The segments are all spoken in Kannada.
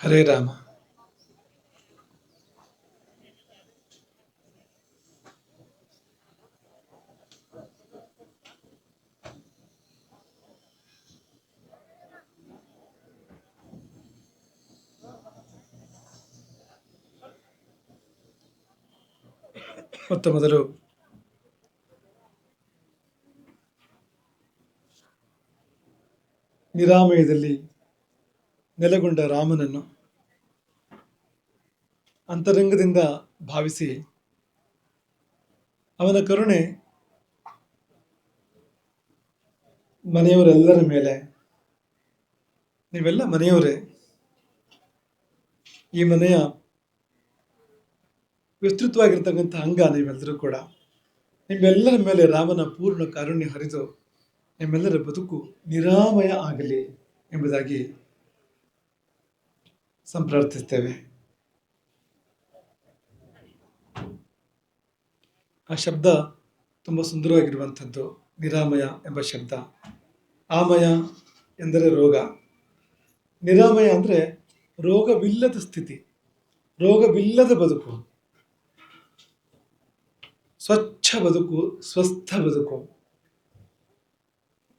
ಹರೇ ರಾಮ. ಮೊತ್ತ ಮೊದಲು ನಿರಾಮಯದಲ್ಲಿ ನೆಲೆಗೊಂಡ ರಾಮನನ್ನು ಅಂತರಂಗದಿಂದ ಭಾವಿಸಿ ಅವನ ಕರುಣೆ ಮನೆಯವರೆಲ್ಲರ ಮೇಲೆ, ನೀವೆಲ್ಲ ಮನೆಯವರೇ, ಈ ಮನೆಯ ವಿಸ್ತೃತವಾಗಿರ್ತಕ್ಕಂಥ ಅಂಗ ನೀವೆಲ್ಲರೂ ಕೂಡ, ನಿಮ್ಮೆಲ್ಲರ ಮೇಲೆ ರಾಮನ ಪೂರ್ಣ ಕಾರುಣ್ಯ ಹರಿದು ನಿಮ್ಮೆಲ್ಲರ ಬದುಕು ನಿರಾಮಯ ಆಗಲಿ ಎಂಬುದಾಗಿ ಸಂಪ್ರಾರ್ಥಿಸ್ತೇವೆ ಆ ಶಬ್ದ ತುಂಬ ಸುಂದರವಾಗಿರುವಂಥದ್ದು ನಿರಾಮಯ ಎಂಬ ಶಬ್ದ. ಆಮಯ ಎಂದರೆ ರೋಗ. ನಿರಾಮಯ ಅಂದರೆ ರೋಗವಿಲ್ಲದ ಸ್ಥಿತಿ, ರೋಗವಿಲ್ಲದ ಬದುಕು. ಸ್ವಚ್ಛ ಬದುಕು, ಸ್ವಸ್ಥ ಬದುಕು.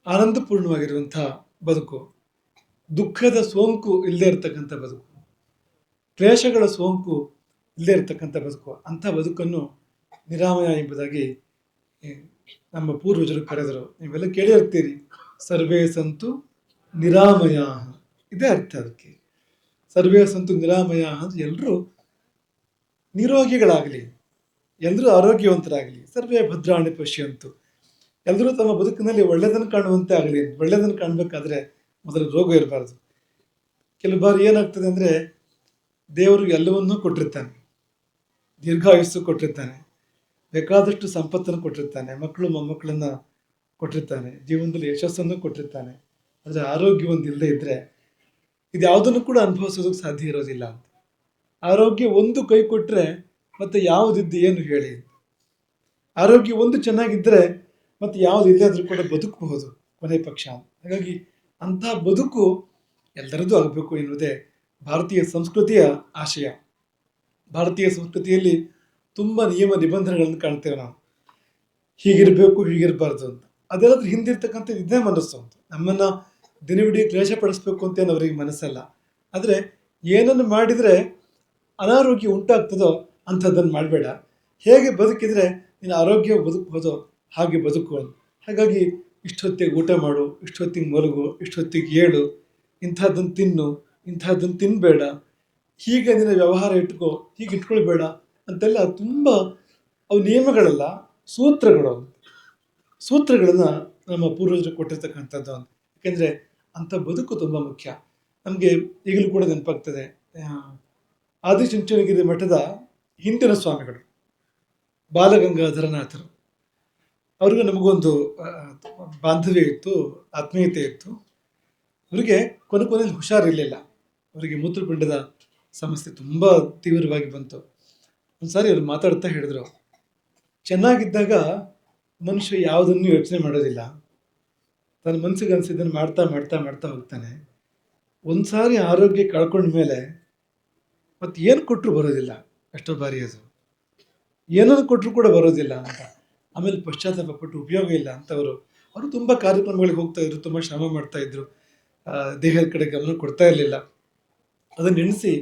ಆನಂದಪೂರ್ಣವಾಗಿರುವಂಥ ಬದುಕು. ದುಃಖದ ಸೋಂಕು ಇಲ್ಲದೆ ಇರತಕ್ಕಂಥ ಬದುಕು. ಕ್ಲೇಶಗಳ ಸೋಂಕು ಇಲ್ಲದೆ ಇರತಕ್ಕಂಥ ಬದುಕು, ಅಂಥ ಬದುಕನ್ನು ನಿರಾಮಯ ಎಂಬುದಾಗಿ ನಮ್ಮ ಪೂರ್ವಜರು ಕರೆದರು. ನೀವೆಲ್ಲ ಕೇಳಿರ್ತೀರಿ. ಸರ್ವೇ ಸಂತು ನಿರಾಮಯ ಇದೇ ಅರ್ಥ ಅದಕ್ಕೆ. ಸರ್ವೇ ಸಂತು ನಿರಾಮಯ ಅಂದ್ರೆ ಎಲ್ಲರೂ ನಿರೋಗಿಗಳಾಗಲಿ ಎಲ್ಲರೂ ಆರೋಗ್ಯವಂತರಾಗಲಿ, ಸರ್ವೇ ಭದ್ರಾಣಿ ಪಶ್ಯಂತು. ಎಲ್ಲರೂ ತಮ್ಮ ಬದುಕಿನಲ್ಲಿ ಒಳ್ಳೆಯದನ್ನು ಕಾಣುವಂತೆ ಆಗಲಿ. ಒಳ್ಳೆಯದನ್ನು ಕಾಣಬೇಕಾದ್ರೆ ಮೊದಲು ರೋಗ ಇರಬಾರ್ದು. ಕೆಲವು ಬಾರಿ ಏನಾಗ್ತದೆ ಅಂದರೆ ದೇವರು ಎಲ್ಲವನ್ನೂ ಕೊಟ್ಟಿರ್ತಾನೆ. ದೀರ್ಘಾಯುಸ್ಸು ಕೊಟ್ಟಿರ್ತಾನೆ. ಬೇಕಾದಷ್ಟು ಸಂಪತ್ತನ್ನು ಕೊಟ್ಟಿರ್ತಾನೆ. ಮಕ್ಕಳು, ಮೊಮ್ಮಕ್ಕಳನ್ನು ಕೊಟ್ಟಿರ್ತಾನೆ. ಜೀವನದಲ್ಲಿ ಯಶಸ್ಸನ್ನು ಕೊಟ್ಟಿರ್ತಾನೆ. ಆದರೆ ಆರೋಗ್ಯ ಒಂದು ಇಲ್ಲದೆ ಇದ್ದರೆ ಇದು ಯಾವುದನ್ನು ಕೂಡ ಅನುಭವಿಸೋದಕ್ಕೆ ಸಾಧ್ಯ ಇರೋದಿಲ್ಲ ಅಂತ. ಆರೋಗ್ಯ ಒಂದು ಕೈ ಕೊಟ್ಟರೆ ಮತ್ತು ಯಾವುದಿದ್ದು ಏನು ಹೇಳಿ ಆರೋಗ್ಯ ಒಂದು ಚೆನ್ನಾಗಿದ್ದರೆ ಮತ್ತು ಯಾವುದು ಇಲ್ಲದ್ರೂ ಕೂಡ ಬದುಕಬಹುದು ಕೊನೆ ಪಕ್ಷ ಹಾಗಾಗಿ ಅಂತಹ ಬದುಕು ಎಲ್ಲರದ್ದು ಆಗಬೇಕು ಎನ್ನುವುದೇ ಭಾರತೀಯ ಸಂಸ್ಕೃತಿಯ ಆಶಯ. ಭಾರತೀಯ ಸಂಸ್ಕೃತಿಯಲ್ಲಿ ತುಂಬ ನಿಯಮ ನಿಬಂಧನೆಗಳನ್ನು ಕಾಣ್ತೇವೆ ನಾವು. ಹೀಗಿರಬೇಕು, ಹೀಗಿರಬಾರ್ದು ಅಂತ. ಅದೆಲ್ಲದ್ರ ಹಿಂದಿರ್ತಕ್ಕಂಥ ಇದೇ ಮನಸ್ಸು ಅಂತ. ನಮ್ಮನ್ನು ದಿನವಿಡೀ ಕ್ಲೇಶ ಪಡಿಸ್ಬೇಕು ಅಂತ ಏನು ಅವರಿಗೆ ಮನಸ್ಸಲ್ಲ. ಆದರೆ ಏನನ್ನು ಮಾಡಿದರೆ ಅನಾರೋಗ್ಯ ಉಂಟಾಗ್ತದೋ ಅಂಥದ್ದನ್ನು ಮಾಡಬೇಡ. ಹೇಗೆ ಬದುಕಿದರೆ ನೀನು ಆರೋಗ್ಯ ಬದುಕ್ಬೋದು, ಹಾಗೆ ಬದುಕು ಅಂತ. ಹಾಗಾಗಿ ಇಷ್ಟೊತ್ತಿಗೆ ಊಟ ಮಾಡು, ಇಷ್ಟೊತ್ತಿಗೆ ಮಲಗು, ಇಷ್ಟೊತ್ತಿಗೆ ಏಳು, ಇಂಥದ್ದನ್ನು ತಿನ್ನು ಇಂಥದ್ದನ್ನು ತಿನ್ನಬೇಡ ಹೀಗೆ ನಿನ್ನ ವ್ಯವಹಾರ ಇಟ್ಕೋ, ಹೀಗೆ ಇಟ್ಕೊಳ್ಬೇಡ ಅಂತೆಲ್ಲ ತುಂಬ ಅವು ನಿಯಮಗಳಲ್ಲ, ಸೂತ್ರಗಳು. ಸೂತ್ರಗಳನ್ನು ನಮ್ಮ ಪೂರ್ವಜರು ಕೊಟ್ಟಿರ್ತಕ್ಕಂಥದ್ದು. ಅಂತ ಯಾಕೆಂದರೆ ಅಂಥ ಬದುಕು ತುಂಬ ಮುಖ್ಯ. ನಮಗೆ ಈಗಲೂ ಕೂಡ ನೆನಪಾಗ್ತದೆ ಆದಿಚುಂಚನಗಿರಿ ಮಠದ ಹಿಂದಿನ ಸ್ವಾಮಿಗಳು, ಬಾಲಗಂಗಾಧರನಾಥರು. ಅವ್ರಿಗೂ ನಮಗೊಂದು ಬಾಂಧವ್ಯ ಇತ್ತು, ಆತ್ಮೀಯತೆ ಇತ್ತು. ಅವರಿಗೆ ಕೊನೆ ಕೊನೆಯಲ್ಲಿ ಹುಷಾರಿರಲಿಲ್ಲ. ಅವರಿಗೆ ಮೂತ್ರಪಿಂಡದ ಸಮಸ್ಯೆ ತುಂಬ ತೀವ್ರವಾಗಿ ಬಂತು. ಒಂದ್ಸಾರಿ ಅವ್ರು ಮಾತಾಡ್ತಾ ಹೇಳಿದ್ರು, ಚೆನ್ನಾಗಿದ್ದಾಗ ಮನುಷ್ಯ ಯಾವುದನ್ನು ಯೋಚನೆ ಮಾಡೋದಿಲ್ಲ. ತನ್ನ ಮನಸ್ಸಿಗೆ ಅನಿಸಿದ್ದನ್ನು ಮಾಡ್ತಾ ಮಾಡ್ತಾ ಮಾಡ್ತಾ ಹೋಗ್ತಾನೆ. ಒಂದ್ಸಾರಿ ಆರೋಗ್ಯ ಕಳ್ಕೊಂಡ ಮೇಲೆ ಮತ್ತೆ ಏನು ಕೊಟ್ಟರು ಬರೋದಿಲ್ಲ, ಎಷ್ಟೋ ಬಾರಿ ಅದು. ಏನನ್ನು ಕೊಟ್ಟರು ಕೂಡ ಬರೋದಿಲ್ಲ ಅಂತ. ಆಮೇಲೆ ಪಶ್ಚಾತ್ತಾಪ ಪಟ್ಟು ಉಪಯೋಗ ಇಲ್ಲ ಅಂತವರು. ಅವರು ತುಂಬ ಕಾರ್ಯಕ್ರಮಗಳಿಗೆ ಹೋಗ್ತಾ ಇದ್ರು, ತುಂಬ ಶ್ರಮ ಮಾಡ್ತಾ ಇದ್ರು. ದೇಹದ ಕಡೆ ಗಮನ ಕೊಡ್ತಾ ಇರಲಿಲ್ಲ. ಅದನ್ನು ಎಣಿಸಿ